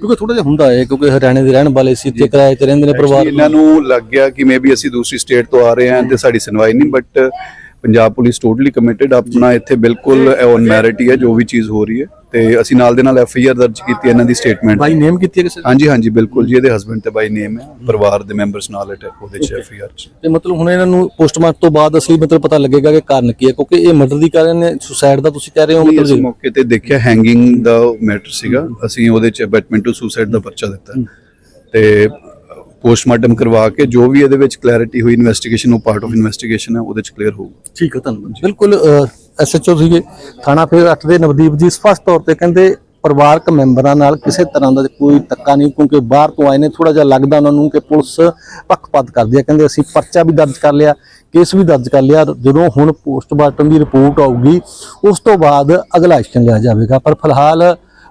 ਕਿਉਂਕਿ ਥੋੜਾ ਜਿਹਾ ਹੁੰਦਾ ਹੈ ਕਿਉਂਕਿ ਹਰਿਆਣੇ ਦੇ ਰਹਿਣ ਵਾਲੇ ਸੀ ਇੱਥੇ ਕਿਰਾਏ ਤੇ ਰਹਿੰਦੇ ਨੇ ਪਰਿਵਾਰ। ਇਹਨਾਂ ਨੂੰ ਲੱਗ ਗਿਆ ਕਿ ਮੇਬੀ ਅਸੀਂ ਦੂਸਰੀ ਸਟੇਟ ਤੋਂ ਆ ਰਹੇ ਹਾਂ ਤੇ ਸਾਡੀ ਸੁਣਵਾਈ ਨਹੀਂ but Punjab police totally committed ਆਪਣਾ ਇੱਥੇ ਬਿਲਕੁਲ ਔਨ ਮੈਰਿਟ ਹੀ ਹੈ ਜੋ ਵੀ ਚੀਜ਼ ਹੋ ਰਹੀ ਹੈ। ਤੇ ਅਸੀਂ ਨਾਲ ਦੇ ਨਾਲ ਐਫ ਆਈ ਆਰ ਦਰਜ ਕੀਤੀ ਹੈ ਇਹਨਾਂ ਦੀ ਸਟੇਟਮੈਂਟ ਬਾਈ ਨੇਮ ਕੀਤੀ ਹੈ ਕਿਸੇ ਹਾਂਜੀ ਹਾਂਜੀ ਬਿਲਕੁਲ ਜੀ ਇਹਦੇ ਹਸਬੰਡ ਤੇ ਬਾਈ ਨੇਮ ਹੈ। ਪਰਿਵਾਰ ਦੇ ਮੈਂਬਰਸ ਨਾਲ ਅਟੈਕ ਉਹਦੇ ਚ ਐਫ ਆਈ ਆਰ ਚ। ਤੇ ਮਤਲਬ ਹੁਣ ਇਹਨਾਂ ਨੂੰ ਪੋਸਟਮਾਰਟਮ ਤੋਂ ਬਾਅਦ ਅਸਲੀ ਮਤਲਬ ਪਤਾ ਲੱਗੇਗਾ ਕਿ ਕਾਰਨ ਕੀ ਹੈ ਕਿਉਂਕਿ ਇਹ ਮਰਡਰ ਦੀ ਕਾਰਨ ਨੇ ਸੁਸਾਈਡ ਦਾ ਤੁਸੀਂ ਕਹਿ ਰਹੇ ਹੋ ਮਤਲਬ ਮੌਕੇ ਤੇ ਦੇਖਿਆ ਹੈਂਗਿੰਗ ਦਾ ਮੈਟਰ ਸੀਗਾ। ਅਸੀਂ ਉਹਦੇ ਚ ਅਬੈਟਮੈਂਟ ਟੂ ਸੁਸਾਈਡ ਦਾ ਪਰਚਾ ਦਿੱਤਾ। ਤੇ ਪੋਸਟਮਾਰਟਮ ਕਰਵਾ ਕੇ ਜੋ ਵੀ ਇਹਦੇ ਵਿੱਚ ਕਲੈਰਿਟੀ ਹੋਈ ਇਨਵੈਸਟੀਗੇਸ਼ਨ ਉਹ ਪਾਰਟ ਆਫ ਇਨਵੈਸਟੀਗੇਸ਼ਨ ਹੈ ਉਹਦੇ ਚ ਕਲੀਅਰ ਹੋਊਗਾ। ਠੀਕ ਹੈ ਧੰਨਵਾਦ ਬਿਲਕੁਲ ਐਸਐਚਓ ਸੀਗੇ ਥਾਣਾ ਫਿਰ 8 ਦੇ ਨਵਦੀਪ ਜੀ ਸਪਸ਼ਟ ਤੌਰ ਤੇ ਕਹਿੰਦੇ ਪਰਿਵਾਰਕ ਮੈਂਬਰਾਂ ਨਾਲ ਕਿਸੇ ਤਰ੍ਹਾਂ ਦਾ ਕੋਈ ਤੱਕਾ ਨਹੀਂ ਕਿਉਂਕਿ ਬਾਹਰ ਤੋਂ ਆਏ ਨੇ ਥੋੜਾ ਜਿਹਾ ਲੱਗਦਾ ਉਹਨਾਂ ਨੂੰ ਕਿ ਪੁਲਿਸ ਪੱਖਪਾਤ ਕਰਦੀ ਹੈ। ਕਹਿੰਦੇ ਅਸੀਂ ਪਰਚਾ ਵੀ ਦਰਜ ਕਰ ਲਿਆ ਕੇਸ ਵੀ ਦਰਜ ਕਰ ਲਿਆ ਜਦੋਂ ਹੁਣ ਪੋਸਟਮਾਰਟਮ ਦੀ ਰਿਪੋਰਟ ਆਊਗੀ ਉਸ ਤੋਂ ਬਾਅਦ ਅਗਲਾ ਐਕਸ਼ਨ ਲਿਆ ਜਾਵੇਗਾ। ਪਰ ਫਿਲਹਾਲ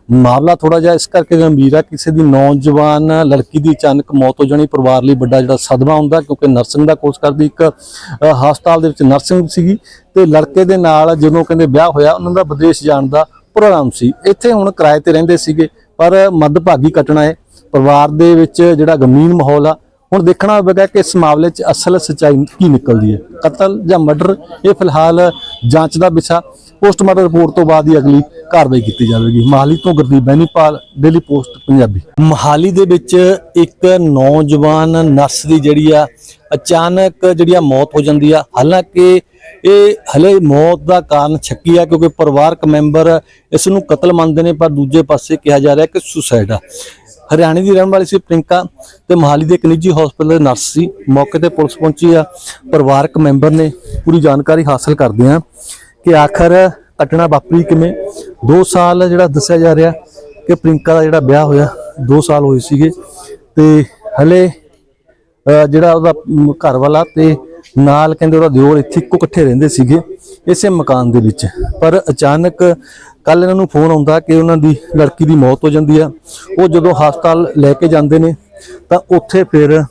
ਮਾਮਲਾ ਥੋੜਾ ਜਿਹਾ ਇਸ ਕਰਕੇ ਗੰਭੀਰ ਹੈ ਕਿਸੇ ਦੀ ਨੌਜਵਾਨ ਲੜਕੀ ਦੀ ਅਚਾਨਕ ਮੌਤ ਹੋ ਜਾਣੀ, ਪਰਿਵਾਰ ਲਈ ਵੱਡਾ ਜਿਹੜਾ ਸਦਮਾ ਹੁੰਦਾ, ਕਿਉਂਕਿ ਨਰਸਿੰਗ ਦਾ ਕੋਰਸ ਕਰਦੀ ਇੱਕ ਹਸਪਤਾਲ ਦੇ ਵਿੱਚ ਨਰਸਿੰਗ ਸੀਗੀ ਤੇ ਲੜਕੇ ਦੇ ਨਾਲ ਜਦੋਂ ਕਹਿੰਦੇ ਵਿਆਹ ਹੋਇਆ, ਉਹਨਾਂ ਦਾ ਵਿਦੇਸ਼ ਜਾਣ ਦਾ ਪ੍ਰੋਗਰਾਮ ਸੀ। ਇੱਥੇ ਹੁਣ ਕਿਰਾਏ ਤੇ ਰਹਿੰਦੇ ਸੀਗੇ, ਪਰ ਮੱਦਭਾਗੀ ਘਟਨਾ ਹੈ ਪਰਿਵਾਰ ਦੇ ਵਿੱਚ ਜਿਹੜਾ ਗਮੀਨ ਮਾਹੌਲ ਆ, ਹੁਣ ਦੇਖਣਾ ਹੋਵੇਗਾ ਕਿ ਇਸ ਮਾਮਲੇ 'ਚ ਅਸਲ ਸੱਚਾਈ ਕੀ ਨਿਕਲਦੀ ਹੈ ਕਤਲ ਜਾਂ ਮਰਡਰ, ਇਹ ਫਿਲਹਾਲ ਜਾਂਚ ਦਾ ਵਿਸ਼ਾ। ਪੋਸਟਮਾਰਟਮ ਰਿਪੋਰਟ ਤੋਂ ਬਾਅਦ ਹੀ ਅਗਲੀ ਕਾਰਵਾਈ ਕੀਤੀ ਜਾਵੇਗੀ। ਮਹਾਲੀ ਤੋਂ ਗੁਰਦੀਪ ਬੈਨੀਪਾਲ ਡੇਲੀ ਪੋਸਟ ਪੰਜਾਬੀ। ਮਹਾਲੀ ਦੇ ਵਿੱਚ ਇੱਕ ਨੌਜਵਾਨ ਨਰਸ ਦੀ ਜਿਹੜੀ ਆ, ਅਚਾਨਕ ਜਿਹੜੀ ਆ ਮੌਤ ਹੋ ਜਾਂਦੀ ਆ। ਹਾਲਾਂਕਿ ਇਹ ਹਲੇ ਮੌਤ ਦਾ ਕਾਰਨ ਛੱਕੀ ਆ, ਕਿਉਂਕਿ ਪਰਿਵਾਰਕ ਮੈਂਬਰ ਇਸ ਨੂੰ ਕਤਲ ਮੰਨਦੇ ਨੇ, ਪਰ ਦੂਜੇ ਪਾਸੇ ਕਿਹਾ ਜਾ ਰਿਹਾ ਕਿ ਸੁਸਾਈਡ ਆ। ਹਰਿਆਣੇ ਦੀ ਰਹਿਣ ਵਾਲੀ ਸੀ ਪ੍ਰਿੰਕਾ ਤੇ ਮੋਹਾਲੀ ਦੇ ਇੱਕ ਨਿੱਜੀ ਹਸਪਤਾਲ ਦੇ ਨਰਸ ਸੀ। ਮੌਕੇ ਤੇ ਪੁਲਿਸ ਪਹੁੰਚੀ ਆ। ਪਰਿਵਾਰਕ ਮੈਂਬਰ ਨੇ ਪੂਰੀ ਜਾਣਕਾਰੀ ਹਾਸਲ ਕਰਦੇ ਆ ਕਿ ਆਖਰ ਘਟਨਾ ਵਾਪਰੀ ਕਿਵੇਂ? 2 ਸਾਲ ਜਿਹੜਾ ਦੱਸਿਆ ਜਾ ਰਿਹਾ ਕਿ ਪ੍ਰਿੰਕਾ ਦਾ ਜਿਹੜਾ ਵਿਆਹ ਹੋਇਆ 2 ਸਾਲ ਹੋਏ ਸੀਗੇ ਤੇ ਹਲੇ ਜਿਹੜਾ ਉਹਦਾ ਘਰ ਵਾਲਾ ਤੇ ਨਾਲ ਕਹਿੰਦੇ ਉਹਦਾ ਦਿਓਰ ਇੱਥੇ ਇੱਕੋ ਇਕੱਠੇ ਰਹਿੰਦੇ ਸੀਗੇ ਇਸੇ ਮਕਾਨ ਦੇ ਵਿੱਚ। ਪਰ ਅਚਾਨਕ ਕੱਲ ਇਹਨਾਂ ਨੂੰ ਫੋਨ ਆਉਂਦਾ ਕਿ ਉਹਨਾਂ ਦੀ ਲੜਕੀ ਦੀ ਮੌਤ ਹੋ ਜਾਂਦੀ ਆ। ਉਹ ਜਦੋਂ ਹਸਪਤਾਲ ਲੈ ਕੇ ਜਾਂਦੇ ਨੇ, ਤਾਂ ਉੱਥੇ ਫਿਰ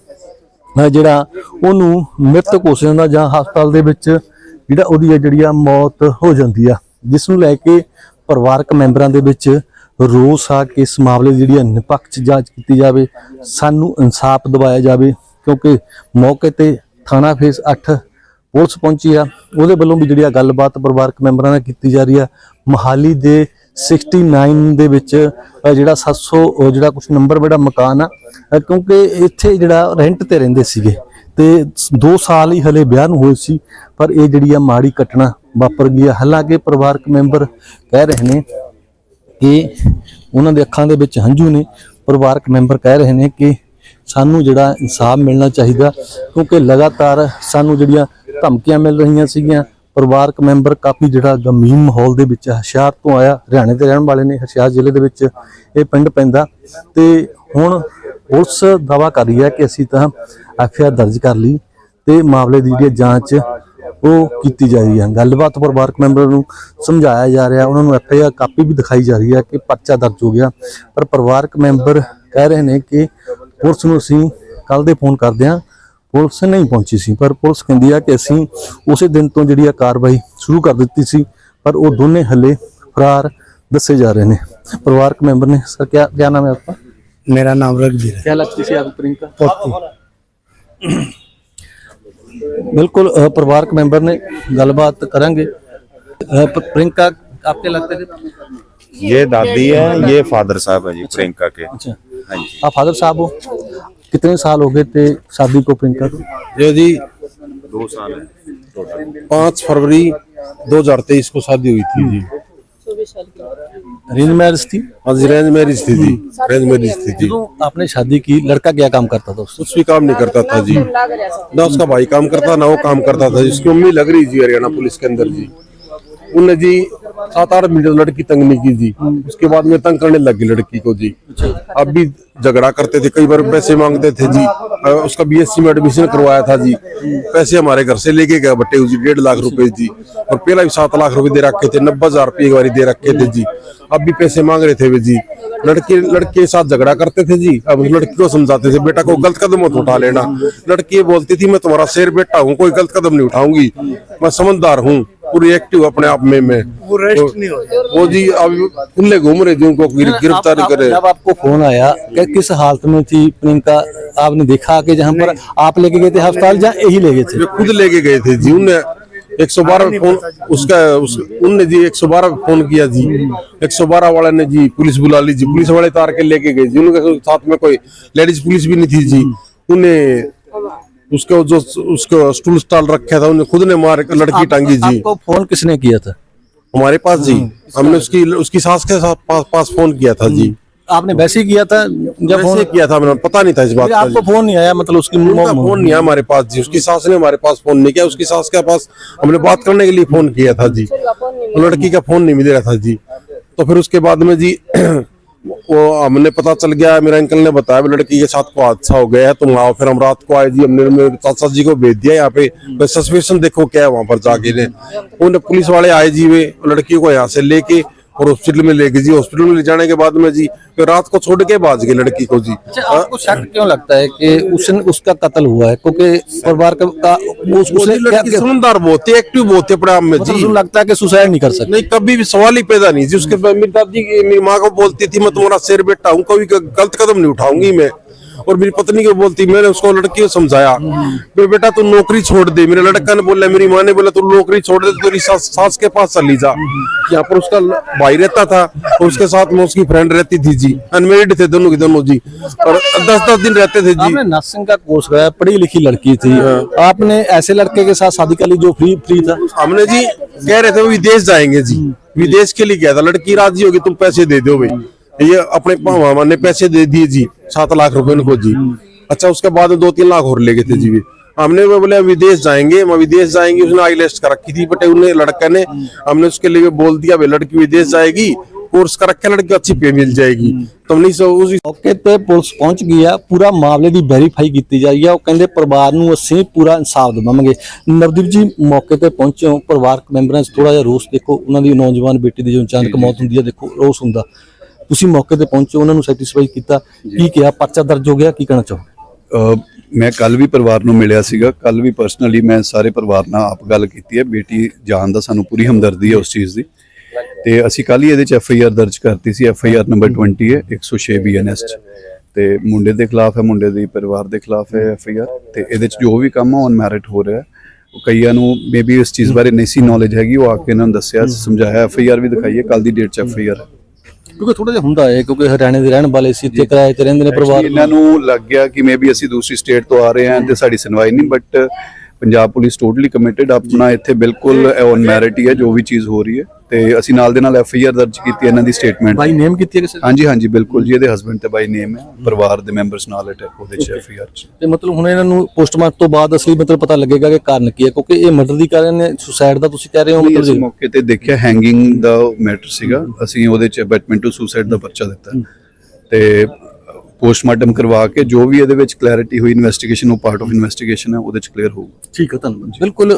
ਜਿਹੜਾ ਉਹਨੂੰ ਮ੍ਰਿਤਕ ਘੋਸ਼ਿਤ ਜਾਂਦਾ ਜਾਂ ਹਸਪਤਾਲ ਦੇ ਵਿੱਚ ਜਿਹੜਾ ਉਹਦੀ ਹੈ ਜਿਹੜੀ ਆ ਮੌਤ ਹੋ ਜਾਂਦੀ ਆ। ਜਿਸ ਨੂੰ ਲੈ ਕੇ ਪਰਿਵਾਰਕ ਮੈਂਬਰਾਂ ਦੇ ਵਿੱਚ ਰੋਸ ਆ ਕਿ ਇਸ ਮਾਮਲੇ ਦੀ ਜਿਹੜੀ ਆ ਨਿਪੱਖ ਜਾਂਚ ਕੀਤੀ ਜਾਵੇ ਸਾਨੂੰ ਇਨਸਾਫ ਦਿਵਾਇਆ ਜਾਵੇ ਕਿਉਂਕਿ ਮੌਕੇ ਤੇ ਥਾਣਾ ਫੇਸ 8 ਪੁਲਿਸ ਪਹੁੰਚੀ ਆ। ਉਹਦੇ ਵੱਲੋਂ ਵੀ ਜਿਹੜੀ ਆ ਗੱਲਬਾਤ ਪਰਿਵਾਰਕ ਮੈਂਬਰਾਂ ਨਾਲ ਕੀਤੀ ਜਾ ਰਹੀ ਆ। ਮਹਾਲੀ ਦੇ 69 ਦੇ ਵਿੱਚ ਜਿਹੜਾ 700 ਅ, ਜਿਹੜਾ ਕੁਝ ਨੰਬਰ ਬੜਾ ਮਕਾਨ ਆ ਕਿਉਂਕਿ ਇੱਥੇ ਜਿਹੜਾ ਰੈਂਟ ਤੇ ਰਹਿੰਦੇ ਸੀਗੇ। ਤੇ 2 ਸਾਲ ਹੀ ਹਲੇ ਵਿਆਹ ਨੂੰ ਹੋਏ ਸੀ ਪਰ ਇਹ ਜਿਹੜੀ ਆ ਮਾੜੀ ਘਟਨਾ ਵਾਪਰ ਗਿਆ ਹਾਲਾਂਕਿ ਪਰਿਵਾਰਕ ਮੈਂਬਰ ਕਹਿ ਰਹੇ ਨੇ ਕਿ ਉਹਨਾਂ ਦੇ ਅੱਖਾਂ ਦੇ ਵਿੱਚ ਹੰਝੂ ਨੇ। ਪਰਿਵਾਰਕ ਮੈਂਬਰ ਕਹਿ ਰਹੇ ਨੇ ਕਿ ਸਾਨੂੰ ਜਿਹੜਾ ਇਨਸਾਫ ਮਿਲਣਾ ਚਾਹੀਦਾ, ਕਿਉਂਕਿ ਲਗਾਤਾਰ ਸਾਨੂੰ ਜਿਹੜੀਆਂ ਧਮਕੀਆਂ ਮਿਲ ਰਹੀਆਂ ਸੀਗੀਆਂ, ਪਰਿਵਾਰਕ ਮੈਂਬਰ ਕਾਫੀ ਜਿਹੜਾ ਗੰਭੀਰ ਮਾਹੌਲ ਦੇ ਵਿੱਚ ਆ। ਹੁਸ਼ਿਆਰ ਤੋਂ ਆਇਆ। ਹਰਿਆਣੇ ਦੇ ਰਹਿਣ ਵਾਲੇ ਨੇ ਹੁਸ਼ਿਆਰ ਜ਼ਿਲ੍ਹੇ ਦੇ ਵਿੱਚ ਇਹ ਪਿੰਡ ਪੈਂਦਾ। ਤੇ ਹੁਣ ਪੁਲਿਸ ਦਾਵਾ ਕਰ ਰਹੀ ਹੈ ਕਿ ਅਸੀਂ ਤਾਂ ਐਫਆਈਆਰ ਦਰਜ ਕਰ ਲਈ ਤੇ ਮਾਮਲੇ ਦੀ ਜਿਹੜੀ ਜਾਂਚ ਉਹ ਕੀਤੀ ਜਾ ਰਹੀ ਹੈ। ਗੱਲਬਾਤ ਪਰਿਵਾਰਕ ਮੈਂਬਰ ਨੂੰ ਸਮਝਾਇਆ ਜਾ ਰਿਹਾ। ਉਹਨਾਂ ਨੂੰ ਐਫ ਕਾਪੀ ਵੀ ਦਿਖਾਈ ਜਾ ਰਹੀ ਹੈ ਕਿ ਪਰਚਾ ਦਰਜ ਹੋ ਗਿਆ। ਪਰ ਪਰਿਵਾਰਕ ਮੈਂਬਰ ਕਹਿ ਰਹੇ ਨੇ ਕਿ ਪੁਲਿਸ ਨੂੰ ਅਸੀਂ ਕੱਲ ਦੇ ਫੋਨ ਕਰਦੇ ਹਾਂ। ਪੁਲਿਸ ਨਹੀਂ ਪਹੁੰਚੀ ਸੀ। ਪਰ ਪੁਲਿਸ ਕਹਿੰਦੀ ਹੈ ਕਿ ਅਸੀਂ ਉਸੇ ਦਿਨ ਤੋਂ ਜਿਹੜੀ ਆ ਕਾਰਵਾਈ ਸ਼ੁਰੂ ਕਰ ਦਿੱਤੀ ਸੀ। ਪਰ ਉਹ ਦੋਨੇ ਹਲੇ ਫਰਾਰ ਦੱਸੇ ਜਾ ਰਹੇ ਨੇ। ਪਰਿਵਾਰਕ ਮੈਂਬਰ ਨੇ ਸਰ ਕੀ ਕੀ ਨਾਮ ਹੈ ਆਪਾਂ ਮੇਰਾ ਨਾਮ ਰਗਵੀਰ ਹੈ। ਕੀ ਲੱਗਦੀ ਸੀ ਆਪ ਪ੍ਰਿੰਕਾ ਪੋਤੀ। बिल्कुल अ, परिवारक मेंबर ने गलबात करेंगे अ, प- प्रियंका आपके लगते थे ये दादी है ये फादर साहब है जी प्रियंका के अच्छा हाँ जी आप फादर साहब हो कितने साल हो गए थे शादी को प्रियंका को ये जी दो साल है टोटल पाँच फरवरी 2023 को शादी हुई थी जी अरेंज मैरिज थी हाँ जी रेंज मैरिज थी। जी रेंज मैरिज थी। जी आपने शादी की लड़का क्या काम करता था कुछ भी काम नहीं करता था जी। ना उसका भाई काम करता ना वो काम करता था जिसकी उम्मीद लग रही जी हरियाणा पुलिस के अंदर जी। उनने जी सात आठ महीने तो लड़की तंग नहीं की जी। उसके बाद में तंग करने लग गई लड़की को जी। अब भी झगड़ा करते थे, कई बार पैसे मांगते थे जी। उसका बीएससी में एडमिशन करवाया था जी। पैसे हमारे घर से लेके गया बट्टे जी, डेढ़ लाख रुपए जी। और पहला भी सात लाख रुपए दे रखे थे, नब्बे हज़ार रुपये एक बारी दे रखे थे जी। अब भी पैसे मांग रहे थे वे जी। लड़के लड़के के साथ झगड़ा करते थे जी। अब लड़की को समझाते थे, बेटा को गलत कदम मत उठा लेना। लड़की बोलती थी, मैं तुम्हारा शेर बेटा हूँ, कोई गलत कदम नहीं उठाऊँगी। मैं समझदार हूँ। पूरी एक्टिव अपने आप में मैं वो रेस्ट नहीं हो वो जी अब खुले घूम रहे जी उनको गिर- गिरफ्तारी आप- करे जब आपको फोन आया कि किस हालत में थी प्रियंका आपने देखा कि जहाँ पर आप लेके गए थे अस्पताल जहाँ यही ले गए थे वे खुद लेके गए थे जी उनने 112 फोन उसका उस, उनने जी 112 पे फोन किया जी 112 वाले ने जी पुलिस बुला ली जी पुलिस वाले तार के लेके गए जी उनके साथ में कोई लेडीज पुलिस भी नहीं थी जी उन्हें उसका जो उसका स्टूल स्टॉल रखा था उन्हें खुद ने मार लड़की टांगी जी। आपको फ़ोन किसने किया था? हमारे पास जी। हमने उसकी उसकी सास के साथ पास, पास फ़ोन किया था जी। आपने वैसे ही किया था जब जब फ़ोन किया था मैंने पता नहीं था इस बात का आपको फ़ोन नहीं आया मतलब उसकी फ़ोन नहीं है हमारे पास जी। उसकी सास ने हमारे पास फ़ोन नहीं किया उसकी सास के पास हमने बात करने के लिए फ़ोन किया था जी। लड़की का फ़ोन नहीं मिल रहा था जी। तो फिर उसके बाद में जी वो हमने पता चल गया मेरे अंकल ने बताया भी लड़की के साथ को हादसा हो गया है तुम आओ फिर हम रात को आए जी हमने मेरे चाचा जी को भेज दिया यहाँ पे सस्पेंशन देखो क्या है वहां पर जाके ने उन पुलिस वाले आए जी वे लड़की को यहाँ से लेके और हॉस्पिटल में लेके जी हॉस्पिटल में ले जाने के बाद में जी फिर रात को छोड़ के बाज गई लड़की को जी। अच्छा आपको शक क्यों लगता है कि उसने उसका कत्ल हुआ है? क्योंकि परिवार का, उस, समझदार बहुत है एक्टिव बहुत है अपने आप में मतलब जी लगता है कि सुसाइड नहीं कर सकते? नहीं कभी भी सवाल ही पैदा नहीं जी। उसके मेरी दादी मेरी माँ को बोलती थी मैं तुम्हारा शेर बेटा हूँ कभी गलत कदम नहीं उठाऊँगी मैं। और मेरी पत्नी को बोलती मैंने उसको लड़की को समझाया। फिर बेटा तू नौकरी छोड़ दे। मेरे लड़का ने बोला मेरी माँ ने बोला तू नौकरी छोड़ दे तेरी सास, सास के पास चली जा। यहाँ पर उसका भाई रहता था और उसके साथ में उसकी फ्रेंड रहती थी जी। अनमेरिड थे दोनों की दोनों जी। और दस दस दिन रहते थे जी। नर्सिंग का कोर्स कराया पढ़ी लिखी लड़की थी। आपने ऐसे लड़के के साथ शादी कर ली जो फ्री फ्री था? हमने जी कह रहे थे वो विदेश जाएँगे जी। विदेश के लिए गया था लड़की राज़ी होगी तुम पैसे दे दो भाई। ये अपने मामा ने पैसे दे दिए जी सात लाख रुपए इनको जी अच्छा उसके बाद दो तीन लाख और ले गए थे जी वे हमने वो बोले विदेश जाएंगे मैं विदेश जाएंगे उसने आई लिस्ट कर रखी थी बट उन्हें लड़का ने हमने उसके लिए बोल दिया भाई लड़की विदेश जाएगी कोर्स कर रखे लड़की अच्छी पे मिल जाएगी तो नहीं सो उस ਮੌਕੇ ਤੇ ਪੁਲਿਸ ਪਹੁੰਚ ਗਈ ਆ ਪੂਰਾ ਮਾਮਲੇ ਦੀ ਵੈਰੀਫਾਈ ਕੀਤੀ ਜਾ ਰਹੀ ਆ ਉਹ ਕਹਿੰਦੇ ਪਰਿਵਾਰ ਨੂੰ ਅਸੀਂ ਪੂਰਾ ਇਨਸਾਫ ਦੇਵਾਂਗੇ ਨਵਦੀਪ ਜੀ ਮੌਕੇ ਤੇ ਪਹੁੰਚੇ ਹੋ ਪਰਿਵਾਰਕ ਮੈਂਬਰਾਂ 'ਚ ਥੋੜਾ ਜਿਹਾ ਰੋਸ ਦੇਖੋ ਉਹਨਾਂ ਦੀ ਨੌਜਵਾਨ ਬੇਟੀ ਦੀ ਜੋ ਅਚਾਨਕ ਮੌਤ ਹੁੰਦੀ ਆ ਦੇਖੋ ਰੋਸ ਹੁੰਦਾ ਤੁਸੀਂ ਮੌਕੇ ਤੇ ਪਹੁੰਚੇ ਉਹਨਾਂ ਨੂੰ ਸੈਟੀਸਫਾਈ ਕੀਤਾ। ਕੀ ਕਿਹਾ? ਪਰਚਾ ਦਰਜ ਹੋ ਗਿਆ? ਕੀ ਕਹਿਣਾ ਚਾਹੋ ਮੈਂ ਕੱਲ ਵੀ ਪਰਿਵਾਰ ਨੂੰ ਮਿਲਿਆ ਸੀਗਾ। ਕੱਲ ਵੀ ਪਰਸਨਲੀ ਮੈਂ ਸਾਰੇ ਪਰਿਵਾਰ ਨਾਲ ਆਪ ਗੱਲ ਕੀਤੀ ਹੈ। ਬੇਟੀ ਜਾਨ ਦਾ ਸਾਨੂੰ ਪੂਰੀ ਹਮਦਰਦੀ ਹੈ ਉਸ ਚੀਜ਼ ਦੀ। ਤੇ ਅਸੀਂ ਕੱਲ ਹੀ ਇਹਦੇ ਚ ਐਫ ਆਈ ਆਰ ਦਰਜ ਕਰਤੀ ਸੀ। ਐਫ ਆਈ ਆਰ ਨੰਬਰ 20 ਹੈ 106 ਬੀਐਨਐਸ ਚ। ਤੇ ਮੁੰਡੇ ਦੇ ਖਿਲਾਫ ਹੈ ਮੁੰਡੇ ਦੇ ਪਰਿਵਾਰ ਦੇ ਖਿਲਾਫ ਹੈ ਐਫ ਆਈ ਆਰ ਤੇ ਇਹਦੇ ਚ ਜੋ ਵੀ ਕੰਮ ਔਨ ਮੈਰਿਟ ਹੋ ਰਿਹਾ ਹੈ ਉਹ ਕਈਆਂ ਨੂੰ ਮੇਬੀ ਇਸ ਚੀਜ਼ ਬਾਰੇ ਨਹੀਂ ਸੀ ਨੌਲੇਜ ਹੈਗੀ। ਉਹ ਆ ਕੇ ਇਹਨਾਂ ਨੂੰ ਦੱਸਿਆ ਸਮਝਾਇਆ। ਐਫ ਆਈ ਆਰ ਵੀ ਦਿਖਾਈਏ। ਕੱਲ ਦੀ ਡੇਟ ਚ ਐਫ ਆਈ ਆਰ ਹੈ। ਕਿਉਂਕਿ ਥੋੜਾ ਜਿਹਾ ਹੁੰਦਾ ਹੈ ਕਿਉਂਕਿ ਹਰਿਆਣੇ ਦੇ ਰਹਿਣ ਵਾਲੇ ਸੀ ਇੱਥੇ ਕਿਰਾਏ ਤੇ ਰਹਿੰਦੇ ਨੇ ਪਰਿਵਾਰ ਇਹਨਾਂ ਨੂੰ ਲੱਗ ਗਿਆ ਕਿ ਮੇਬੀ ਅਸੀਂ ਦੂਸਰੀ ਸਟੇਟ ਤੋਂ ਆ ਰਹੇ ਹਾਂ ਤੇ ਸਾਡੀ ਸੁਣਵਾਈ ਨਹੀਂ but Punjab police totally committed ਆਪਣਾ ਇੱਥੇ ਬਿਲਕੁਲ ਔਨ ਮੈਰਿਟ ਹੀ ਹੈ ਜੋ ਵੀ ਚੀਜ਼ ਹੋ ਰਹੀ ਹੈ। ਤੇ ਅਸੀਂ ਨਾਲ ਦੇ ਨਾਲ ਐਫ ਆਈ ਆਰ ਦਰਜ ਕੀਤੀ ਹੈ ਇਹਨਾਂ ਦੀ ਸਟੇਟਮੈਂਟ ਬਾਈ ਨੇਮ ਕੀਤੀ ਹੈ ਕਿਸੇ ਹਾਂਜੀ ਹਾਂਜੀ ਬਿਲਕੁਲ ਜੀ ਇਹਦੇ ਹਸਬੰਡ ਤੇ ਬਾਈ ਨੇਮ ਹੈ। ਪਰਿਵਾਰ ਦੇ ਮੈਂਬਰਸ ਨਾਲ ਅਟੈਕ ਉਹਦੇ ਚ ਐਫ ਆਈ ਆਰ ਚ। ਤੇ ਮਤਲਬ ਹੁਣ ਇਹਨਾਂ ਨੂੰ ਪੋਸਟਮਾਰਟਮ ਤੋਂ ਬਾਅਦ ਅਸਲੀ ਮਤਲਬ ਪਤਾ ਲੱਗੇਗਾ ਕਿ ਕਾਰਨ ਕੀ ਹੈ ਕਿਉਂਕਿ ਇਹ ਮਰਡਰ ਦੀ ਕਾਰਨ ਨੇ ਸੁਸਾਈਡ ਦਾ ਤੁਸੀਂ ਕਹਿ ਰਹੇ ਹੋ ਮਤਲਬ ਮੌਕੇ ਤੇ ਦੇਖਿਆ ਹੈਂਗਿੰਗ ਦਾ ਮੈਟਰ ਸੀਗਾ। ਅਸੀਂ ਉਹਦੇ ਚ ਅਬੈਟਮੈਂਟ ਟੂ ਸੁਸਾਈਡ ਦਾ ਪਰਚਾ ਦਿੱਤਾ। ਤੇ ਪੋਸਟਮਾਰਟਮ ਕਰਵਾ ਕੇ ਜੋ ਵੀ ਇਹਦੇ ਵਿੱਚ ਕਲੈਰਿਟੀ ਹੋਈ ਇਨਵੈਸਟੀਗੇਸ਼ਨ ਉਹ ਪਾਰਟ ਆਫ ਇਨਵੈਸਟੀਗੇਸ਼ਨ ਹੈ ਉਹਦੇ ਚ ਕਲੀਅਰ ਹੋਊਗਾ। ਠੀਕ ਹੈ ਧੰਨਵਾਦ ਬਿਲਕੁਲ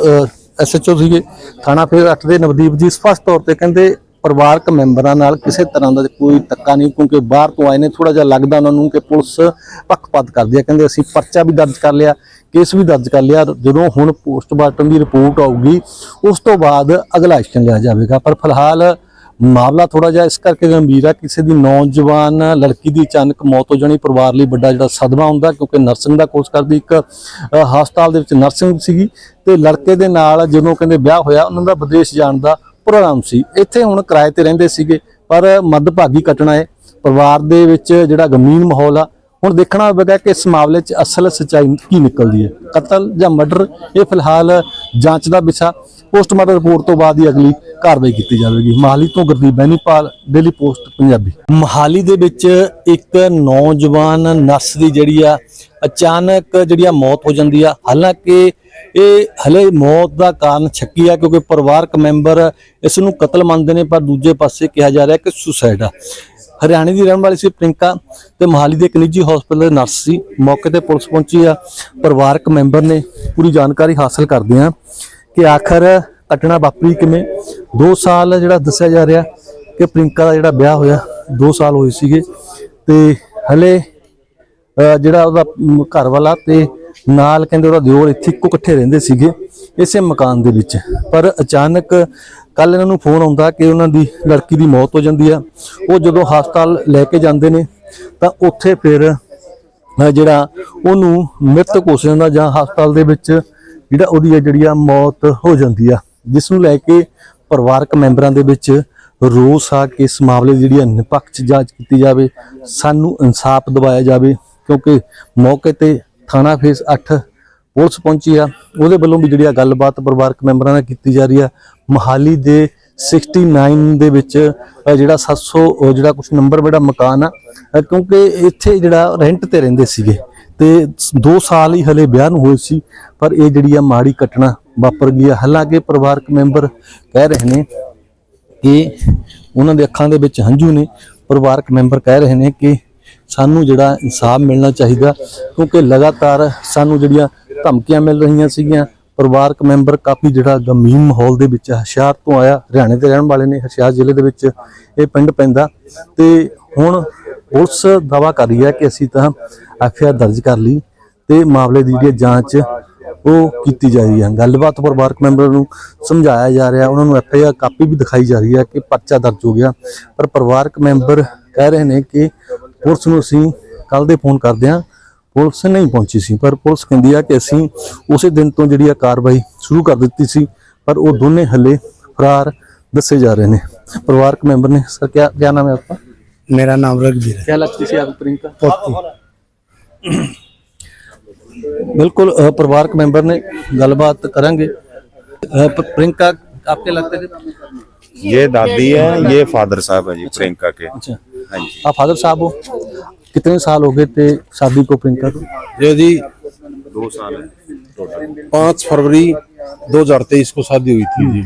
ਐਸਐਚਓ ਸੀਗੇ ਥਾਣਾ ਫਿਰ 8 ਦੇ ਨਵਦੀਪ ਜੀ ਸਪਸ਼ਟ ਤੌਰ ਤੇ ਕਹਿੰਦੇ ਪਰਿਵਾਰਕ ਮੈਂਬਰਾਂ ਨਾਲ ਕਿਸੇ ਤਰ੍ਹਾਂ ਦਾ ਕੋਈ ਤੱਕਾ ਨਹੀਂ ਕਿਉਂਕਿ ਬਾਹਰ ਤੋਂ ਆਏ ਨੇ ਥੋੜਾ ਜਿਹਾ ਲੱਗਦਾ ਉਹਨਾਂ ਨੂੰ ਕਿ ਪੁਲਿਸ ਪੱਖਪਾਤ ਕਰਦੀ ਹੈ। ਕਹਿੰਦੇ ਅਸੀਂ ਪਰਚਾ ਵੀ ਦਰਜ ਕਰ ਲਿਆ ਕੇਸ ਵੀ ਦਰਜ ਕਰ ਲਿਆ ਜਦੋਂ ਹੁਣ ਪੋਸਟਮਾਰਟਮ ਦੀ ਰਿਪੋਰਟ ਆਊਗੀ ਉਸ ਤੋਂ ਬਾਅਦ ਅਗਲਾ ਐਕਸ਼ਨ ਲਿਆ ਜਾਵੇਗਾ। ਪਰ ਫਿਲਹਾਲ ਮਾਮਲਾ ਥੋੜਾ ਜਿਹਾ ਇਸ ਕਰਕੇ ਗੰਭੀਰ ਹੈ ਕਿਸੇ ਦੀ ਨੌਜਵਾਨ ਲੜਕੀ ਦੀ ਅਚਾਨਕ ਮੌਤ ਹੋ ਜਾਣੀ, ਪਰਿਵਾਰ ਲਈ ਵੱਡਾ ਜਿਹੜਾ ਸਦਮਾ ਹੁੰਦਾ, ਕਿਉਂਕਿ ਨਰਸਿੰਗ ਦਾ ਕੋਰਸ ਕਰਦੀ ਇੱਕ ਹਸਪਤਾਲ ਦੇ ਵਿੱਚ ਨਰਸਿੰਗ ਸੀਗੀ ਤੇ ਲੜਕੇ ਦੇ ਨਾਲ ਜਦੋਂ ਕਹਿੰਦੇ ਵਿਆਹ ਹੋਇਆ, ਉਹਨਾਂ ਦਾ ਵਿਦੇਸ਼ ਜਾਣ ਦਾ ਪ੍ਰੋਗਰਾਮ ਸੀ। ਇੱਥੇ ਹੁਣ ਕਿਰਾਏ ਤੇ ਰਹਿੰਦੇ ਸੀਗੇ, ਪਰ ਮੱਦਭਾਗੀ ਘਟਨਾ ਹੈ ਪਰਿਵਾਰ ਦੇ ਵਿੱਚ ਜਿਹੜਾ ਗਮੀਨ ਮਾਹੌਲ ਆ, ਹੁਣ ਦੇਖਣਾ ਹੋਵੇਗਾ ਕਿ ਇਸ ਮਾਮਲੇ 'ਚ ਅਸਲ ਸੱਚਾਈ ਕੀ ਨਿਕਲਦੀ ਹੈ ਕਤਲ ਜਾਂ ਮਰਡਰ, ਇਹ ਫਿਲਹਾਲ ਜਾਂਚ ਦਾ ਵਿਸ਼ਾ। ਪੋਸਟਮਾਰਟਮ ਰਿਪੋਰਟ ਤੋਂ ਬਾਅਦ ਹੀ ਅਗਲੀ ਕਾਰਵਾਈ ਕੀਤੀ ਜਾਵੇਗੀ। ਮਹਾਲੀ ਤੋਂ ਗੁਰਦੀਪ ਬੈਨੀਪਾਲ ਡੇਲੀ ਪੋਸਟ ਪੰਜਾਬੀ। ਮਹਾਲੀ ਦੇ ਵਿੱਚ ਇੱਕ ਨੌਜਵਾਨ ਨਰਸ ਦੀ ਜਿਹੜੀ ਆ, ਅਚਾਨਕ ਜਿਹੜੀ ਆ ਮੌਤ ਹੋ ਜਾਂਦੀ ਆ। ਹਾਲਾਂਕਿ ਇਹ ਹਲੇ ਮੌਤ ਦਾ ਕਾਰਨ ਛੱਕੀ ਆ, ਕਿਉਂਕਿ ਪਰਿਵਾਰਕ ਮੈਂਬਰ ਇਸ ਨੂੰ ਕਤਲ ਮੰਨਦੇ ਨੇ, ਪਰ ਦੂਜੇ ਪਾਸੇ ਕਿਹਾ ਜਾ ਰਿਹਾ ਕਿ ਸੁਸਾਈਡ ਆ। ਹਰਿਆਣੇ ਦੀ ਰਹਿਣ ਵਾਲੀ ਸੀ ਪ੍ਰਿੰਕਾ ਤੇ ਮੋਹਾਲੀ ਦੇ ਇੱਕ ਨਿੱਜੀ ਹਸਪਤਾਲ ਦੇ ਨਰਸ ਸੀ। ਮੌਕੇ ਤੇ ਪੁਲਿਸ ਪਹੁੰਚੀ ਆ। ਪਰਿਵਾਰਕ ਮੈਂਬਰ ਨੇ ਪੂਰੀ ਜਾਣਕਾਰੀ ਹਾਸਲ ਕਰਦੇ ਆ ਕਿ ਆਖਰ ਘਟਨਾ ਵਾਪਰੀ ਕਿਵੇਂ? 2 ਸਾਲ ਜਿਹੜਾ ਦੱਸਿਆ ਜਾ ਰਿਹਾ ਕਿ ਪ੍ਰਿੰਕਾ ਦਾ ਜਿਹੜਾ ਵਿਆਹ ਹੋਇਆ 2 ਸਾਲ ਹੋਏ ਸੀਗੇ ਤੇ ਹਲੇ ਜਿਹੜਾ ਉਹਦਾ ਘਰ ਵਾਲਾ ਤੇ ਨਾਲ ਕਹਿੰਦੇ ਉਹਦਾ ਦਿਓਰ ਇੱਥੇ ਇੱਕੋ ਇਕੱਠੇ ਰਹਿੰਦੇ ਸੀਗੇ ਇਸੇ ਮਕਾਨ ਦੇ ਵਿੱਚ। ਪਰ ਅਚਾਨਕ ਕੱਲ ਇਹਨਾਂ ਨੂੰ ਫੋਨ ਆਉਂਦਾ ਕਿ ਉਹਨਾਂ ਦੀ ਲੜਕੀ ਦੀ ਮੌਤ ਹੋ ਜਾਂਦੀ ਆ। ਉਹ ਜਦੋਂ ਹਸਪਤਾਲ ਲੈ ਕੇ ਜਾਂਦੇ ਨੇ, ਤਾਂ ਉੱਥੇ ਫਿਰ ਜਿਹੜਾ ਉਹਨੂੰ ਮ੍ਰਿਤਕ ਘੋਸ਼ਿਤ ਜਾਂਦਾ ਜਾਂ ਹਸਪਤਾਲ ਦੇ ਵਿੱਚ ਜਿਹੜਾ ਉਹਦੀ ਹੈ ਜਿਹੜੀ ਆ ਮੌਤ ਹੋ ਜਾਂਦੀ ਆ। ਜਿਸ ਨੂੰ ਲੈ ਕੇ ਪਰਿਵਾਰਕ ਮੈਂਬਰਾਂ ਦੇ ਵਿੱਚ ਰੋਸ ਆ ਕਿ ਇਸ ਮਾਮਲੇ ਦੀ ਜਿਹੜੀ ਆ ਨਿਪੱਖ ਜਾਂਚ ਕੀਤੀ ਜਾਵੇ, ਸਾਨੂੰ ਇਨਸਾਫ ਦਿਵਾਇਆ ਜਾਵੇ, ਕਿਉਂਕਿ ਮੌਕੇ ਤੇ ਥਾਣਾ ਫੇਸ 8 ਪੁਲਿਸ ਪਹੁੰਚੀ ਆ। ਉਹਦੇ ਵੱਲੋਂ ਵੀ ਜਿਹੜੀ ਆ ਗੱਲਬਾਤ ਪਰਿਵਾਰਕ ਮੈਂਬਰਾਂ ਨਾਲ ਕੀਤੀ ਜਾ ਰਹੀ ਆ। ਮਹਾਲੀ ਦੇ 69 ਦੇ ਵਿੱਚ ਜਿਹੜਾ 700 ਉਹ ਜਿਹੜਾ ਕੁਝ ਨੰਬਰ ਜਿਹੜਾ ਮਕਾਨ ਆ ਕਿਉਂਕਿ ਇੱਥੇ ਜਿਹੜਾ ਰੈਂਟ ਤੇ ਰਹਿੰਦੇ ਸੀਗੇ। ਤੇ 2 ਸਾਲ ਹੀ ਹਲੇ ਵਿਆਹ ਨੂੰ ਹੋਏ ਸੀ, ਪਰ ਇਹ ਜਿਹੜੀ ਆ ਮਾੜੀ ਘਟਨਾ ਵਾਪਰ ਗਈ ਆ ਹਾਲਾਂਕਿ ਪਰਿਵਾਰਕ ਮੈਂਬਰ ਕਹਿ ਰਹੇ ਨੇ ਕਿ ਉਹਨਾਂ ਦੇ ਅੱਖਾਂ ਦੇ ਵਿੱਚ ਹੰਝੂ ਨੇ। ਪਰਿਵਾਰਕ ਮੈਂਬਰ ਕਹਿ ਰਹੇ ਨੇ ਕਿ ਸਾਨੂੰ ਜਿਹੜਾ ਇਨਸਾਫ ਮਿਲਣਾ ਚਾਹੀਦਾ, ਕਿਉਂਕਿ ਲਗਾਤਾਰ ਸਾਨੂੰ ਜਿਹੜੀਆਂ ਧਮਕੀਆਂ ਮਿਲ ਰਹੀਆਂ ਸੀਗੀਆਂ, ਪਰਿਵਾਰਕ ਮੈਂਬਰ ਕਾਫੀ ਜਿਹੜਾ ਗੰਭੀਰ ਮਾਹੌਲ ਦੇ ਵਿੱਚ ਹੈ। ਹੁਸ਼ਿਆਰ ਤੋਂ ਆਇਆ। ਹਰਿਆਣੇ ਦੇ ਰਹਿਣ ਵਾਲੇ ਨੇ ਹੁਸ਼ਿਆਰ ਜ਼ਿਲ੍ਹੇ ਦੇ ਵਿੱਚ ਇਹ ਪਿੰਡ ਪੈਂਦਾ। ਤੇ ਹੁਣ ਪੁਲਿਸ ਦਾਵਾ ਕਰ ਰਹੀ ਹੈ ਕਿ ਅਸੀਂ ਤਾਂ ਐਫਆਈਆਰ ਦਰਜ ਕਰ ਲਈ ਤੇ ਮਾਮਲੇ ਦੀ ਜਿਹੜੀ ਜਾਂਚ ਉਹ ਕੀਤੀ ਜਾ ਰਹੀ ਹੈ। ਗੱਲਬਾਤ ਪਰਿਵਾਰਕ ਮੈਂਬਰ ਨੂੰ ਸਮਝਾਇਆ ਜਾ ਰਿਹਾ। ਉਹਨਾਂ ਨੂੰ ਐਫ ਕਾਪੀ ਵੀ ਦਿਖਾਈ ਜਾ ਰਹੀ ਹੈ ਕਿ ਪਰਚਾ ਦਰਜ ਹੋ ਗਿਆ। ਪਰ ਪਰਿਵਾਰਕ ਮੈਂਬਰ ਕਹਿ ਰਹੇ ਨੇ ਕਿ ਪੁਲਿਸ ਨੂੰ ਅਸੀਂ ਕੱਲ ਦੇ ਫੋਨ ਕਰਦੇ ਹਾਂ। ਪੁਲਿਸ ਨਹੀਂ ਪਹੁੰਚੀ ਸੀ। ਪਰ ਪੁਲਿਸ ਕਹਿੰਦੀ ਆ ਕਿ ਅਸੀਂ ਉਸੇ ਦਿਨ ਤੋਂ ਜਿਹੜੀ ਆ ਕਾਰਵਾਈ ਸ਼ੁਰੂ ਕਰ ਦਿੱਤੀ ਸੀ। ਪਰ ਉਹ ਦੋਨੇ ਹਲੇ ਫਰਾਰ ਦੱਸੇ ਜਾ ਰਹੇ ਨੇ। ਪਰਿਵਾਰਕ ਮੈਂਬਰ ਨੇ ਸਰ ਕੀ ਕੀ ਨਾਮ ਹੈ ਆਪਕਾ? ਮੇਰਾ ਨਾਮ ਰਗਵੀਰ ਹੈ। ਕੀ ਲੱਗਦੀ ਸੀ ਆਪ ਪ੍ਰਿੰਕਾ ਪੋਤੀ। बिल्कुल परिवारक मेंबर ने गलबात करेंगे प्रियंका आपके लगते थे ये दादी है ये फादर साहब है जी प्रियंका के अच्छा हाँ जी आप फादर साहब हो कितने साल हो गए थे शादी को प्रियंका को जी दो साल है पाँच फरवरी 2023 को शादी हुई थी जी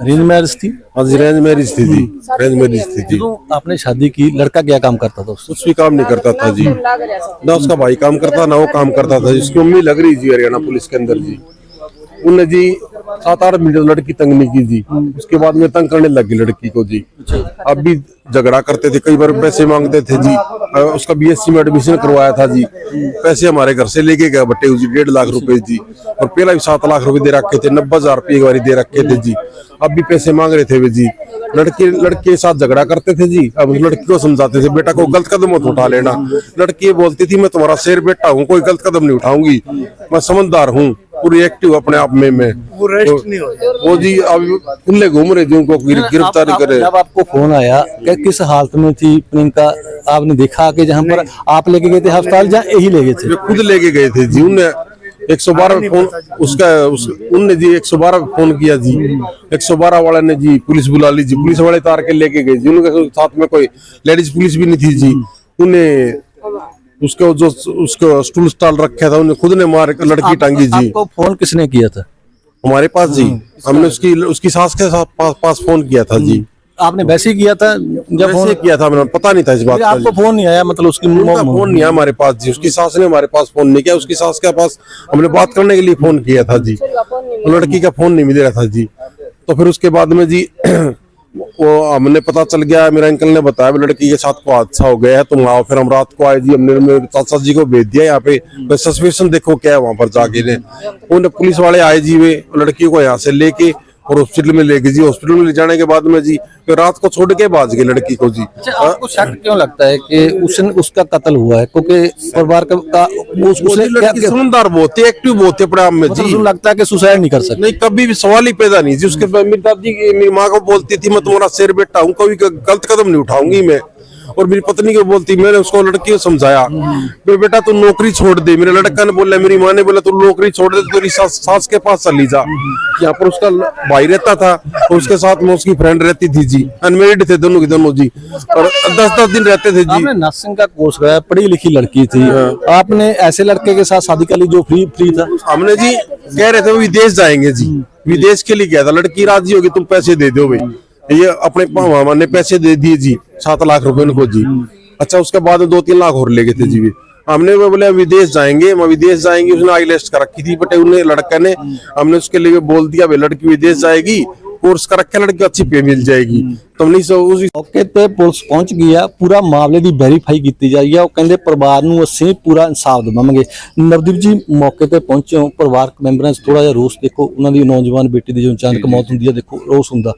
अरेंज मैरिज थी रेंज मैरिज थी जी रेंज मैरिज थी जी। ਜਦੋਂ आपने शादी की लड़का क्या काम करता था कुछ भी काम नहीं करता था जी। ना उसका भाई काम करता ना वो काम करता था जिसकी उम्मीद लग रही जी हरियाणा पुलिस के अंदर जी। उनने जी सात आठ महीने लड़की तंग नहीं की जी। उसके बाद में तंग करने लगी लड़की को जी। अब भी झगड़ा करते थे, कई बार पैसे मांगते थे जी। उसका बीएससी में एडमिशन करवाया था जी। पैसे हमारे घर से लेके गया बटे जी, डेढ़ लाख रुपए जी। और पहला भी सात लाख रुपए दे रखे थे, नब्बे हज़ार रुपये एक बारी दे रखे थे जी। अब भी पैसे मांग रहे थे वे जी। लड़के लड़के के साथ झगड़ा करते थे जी। अब लड़की को समझाते थे, बेटा को गलत कदम मत उठा लेना। लड़की बोलती थी, मैं तुम्हारा शेर बेटा हूँ, कोई गलत कदम नहीं उठाऊँगी। मैं समझदार हूँ। पूरी एक्टिव अपने आप में मैं वो रेस्ट नहीं हो वो जी अब खुले घूम रहे जी उनको गिर- गिरफ्तारी आप- करे जब आपको फोन आया कि किस हालत में थी प्रियंका आपने देखा कि जहाँ पर आप लेके गए थे अस्पताल जहाँ यही ले गए थे वे खुद लेके गए थे जी उनने एक सौ बारह फोन उसका उस, उनने जी एक सौ बारह फोन किया जी एक सौ बारह वाले ने जी पुलिस बुला ली जी पुलिस वाले तार के लेके गए जी उनके साथ में कोई लेडीज पुलिस भी नहीं थी जी उन्हें उसको जो उसको स्टूल स्टॉल रखा था उन्हें खुद ने मार के लड़की टांगी जी। आपको फ़ोन किसने किया था? हमारे पास जी। हमने उसकी उसकी सास के साथ पास, पास फ़ोन किया था जी। आपने वैसे ही किया था जब जब फ़ोन किया था मैंने पता नहीं था इस बात का आपको फ़ोन नहीं आया मतलब उसकी फ़ोन नहीं है हमारे पास जी। उसकी सास ने हमारे पास फ़ोन नहीं किया उसकी सास के पास हमने बात करने के लिए फ़ोन किया था जी। लड़की का फ़ोन नहीं मिल रहा था जी। तो फिर उसके बाद में जी वो हमने पता चल गया मेरे अंकल ने बताया भी लड़की के साथ को हादसा हो गया है तुम आओ फिर हम रात को आए जी हमने मेरे चाचा जी को भेज दिया यहाँ पे सस्पेंशन देखो क्या है वहां पर जाके ने उन पुलिस वाले आए जी वे लड़की को यहाँ से लेके और हॉस्पिटल में लेके जी हॉस्पिटल में ले जाने के बाद में जी फिर रात को छोड़ के बाज गए लड़की को जी। अच्छा आपको शक क्यों लगता है कि उसने उसका कत्ल हुआ है? क्योंकि परिवार का, उस, समझदार बहुत है एक्टिव बहुत है अपने आप में मतलब जी। लगता है कि सुसाइड नहीं कर सकते। नहीं कभी भी सवाल ही पैदा नहीं जी उसके मेरी दादी मेरी माँ को बोलती थी मैं तुम्हारा शेर बेटा हूँ कभी गलत कदम नहीं उठाऊँगी मैं। और मेरी पत्नी को बोलती मैंने उसको लड़की को समझाया। मेरे बेटा तू नौकरी छोड़ दे। मेरे लड़का ने बोला मेरी माँ ने बोला तू नौकरी छोड़ दे तेरी सास, सास के पास चली जा। यहाँ पर उसका भाई रहता था और उसके साथ में उसकी फ्रेंड रहती थी जी। अनमेरिड थे दोनों की दोनों जी। और दस दस दिन रहते थे जी। नर्सिंग का कोर्स कराया पढ़ी लिखी लड़की थी। आपने ऐसे लड़के के साथ शादी कर ली जो फ्री फ्री था? हमने जी कह रहे थे वो विदेश जाएँगे जी। विदेश के लिए गया था। लड़की राज़ी होगी तुम पैसे दे दो भाई। ये अपने मामा ने पैसे दे दिए जी सात लाख रुपए उनको जी अच्छा उसके बाद दो तीन लाख और ले गए थे जी वे। हमने वो बोले विदेश जाएंगे मैं विदेश जाएंगे उसने आई लिस्ट कर रखी थी बट उन्हें लड़का ने हमने उसके लिए बोल दिया भाई लड़की विदेश जाएगी कोर्स कर रखे लड़की अच्छी पे मिल जाएगी तो नहीं सो उस ਮੌਕੇ ਤੇ ਪੁਲਿਸ ਪਹੁੰਚ ਗਈ ਆ ਪੂਰਾ ਮਾਮਲੇ ਦੀ ਵੈਰੀਫਾਈ ਕੀਤੀ ਜਾ ਰਹੀ ਆ ਉਹ ਕਹਿੰਦੇ ਪਰਿਵਾਰ ਨੂੰ ਅਸੀਂ ਪੂਰਾ ਇਨਸਾਫ ਦੇਵਾਂਗੇ ਨਵਦੀਪ ਜੀ ਮੌਕੇ ਤੇ ਪਹੁੰਚੇ ਹੋ ਪਰਿਵਾਰਕ ਮੈਂਬਰਾਂ 'ਚ ਥੋੜਾ ਜਿਹਾ ਰੋਸ ਦੇਖੋ ਉਹਨਾਂ ਦੀ ਨੌਜਵਾਨ ਬੇਟੀ ਦੀ ਜੋ ਅਚਾਨਕ ਮੌਤ ਹੁੰਦੀ ਆ ਦੇਖੋ ਰੋਸ ਹੁੰਦਾ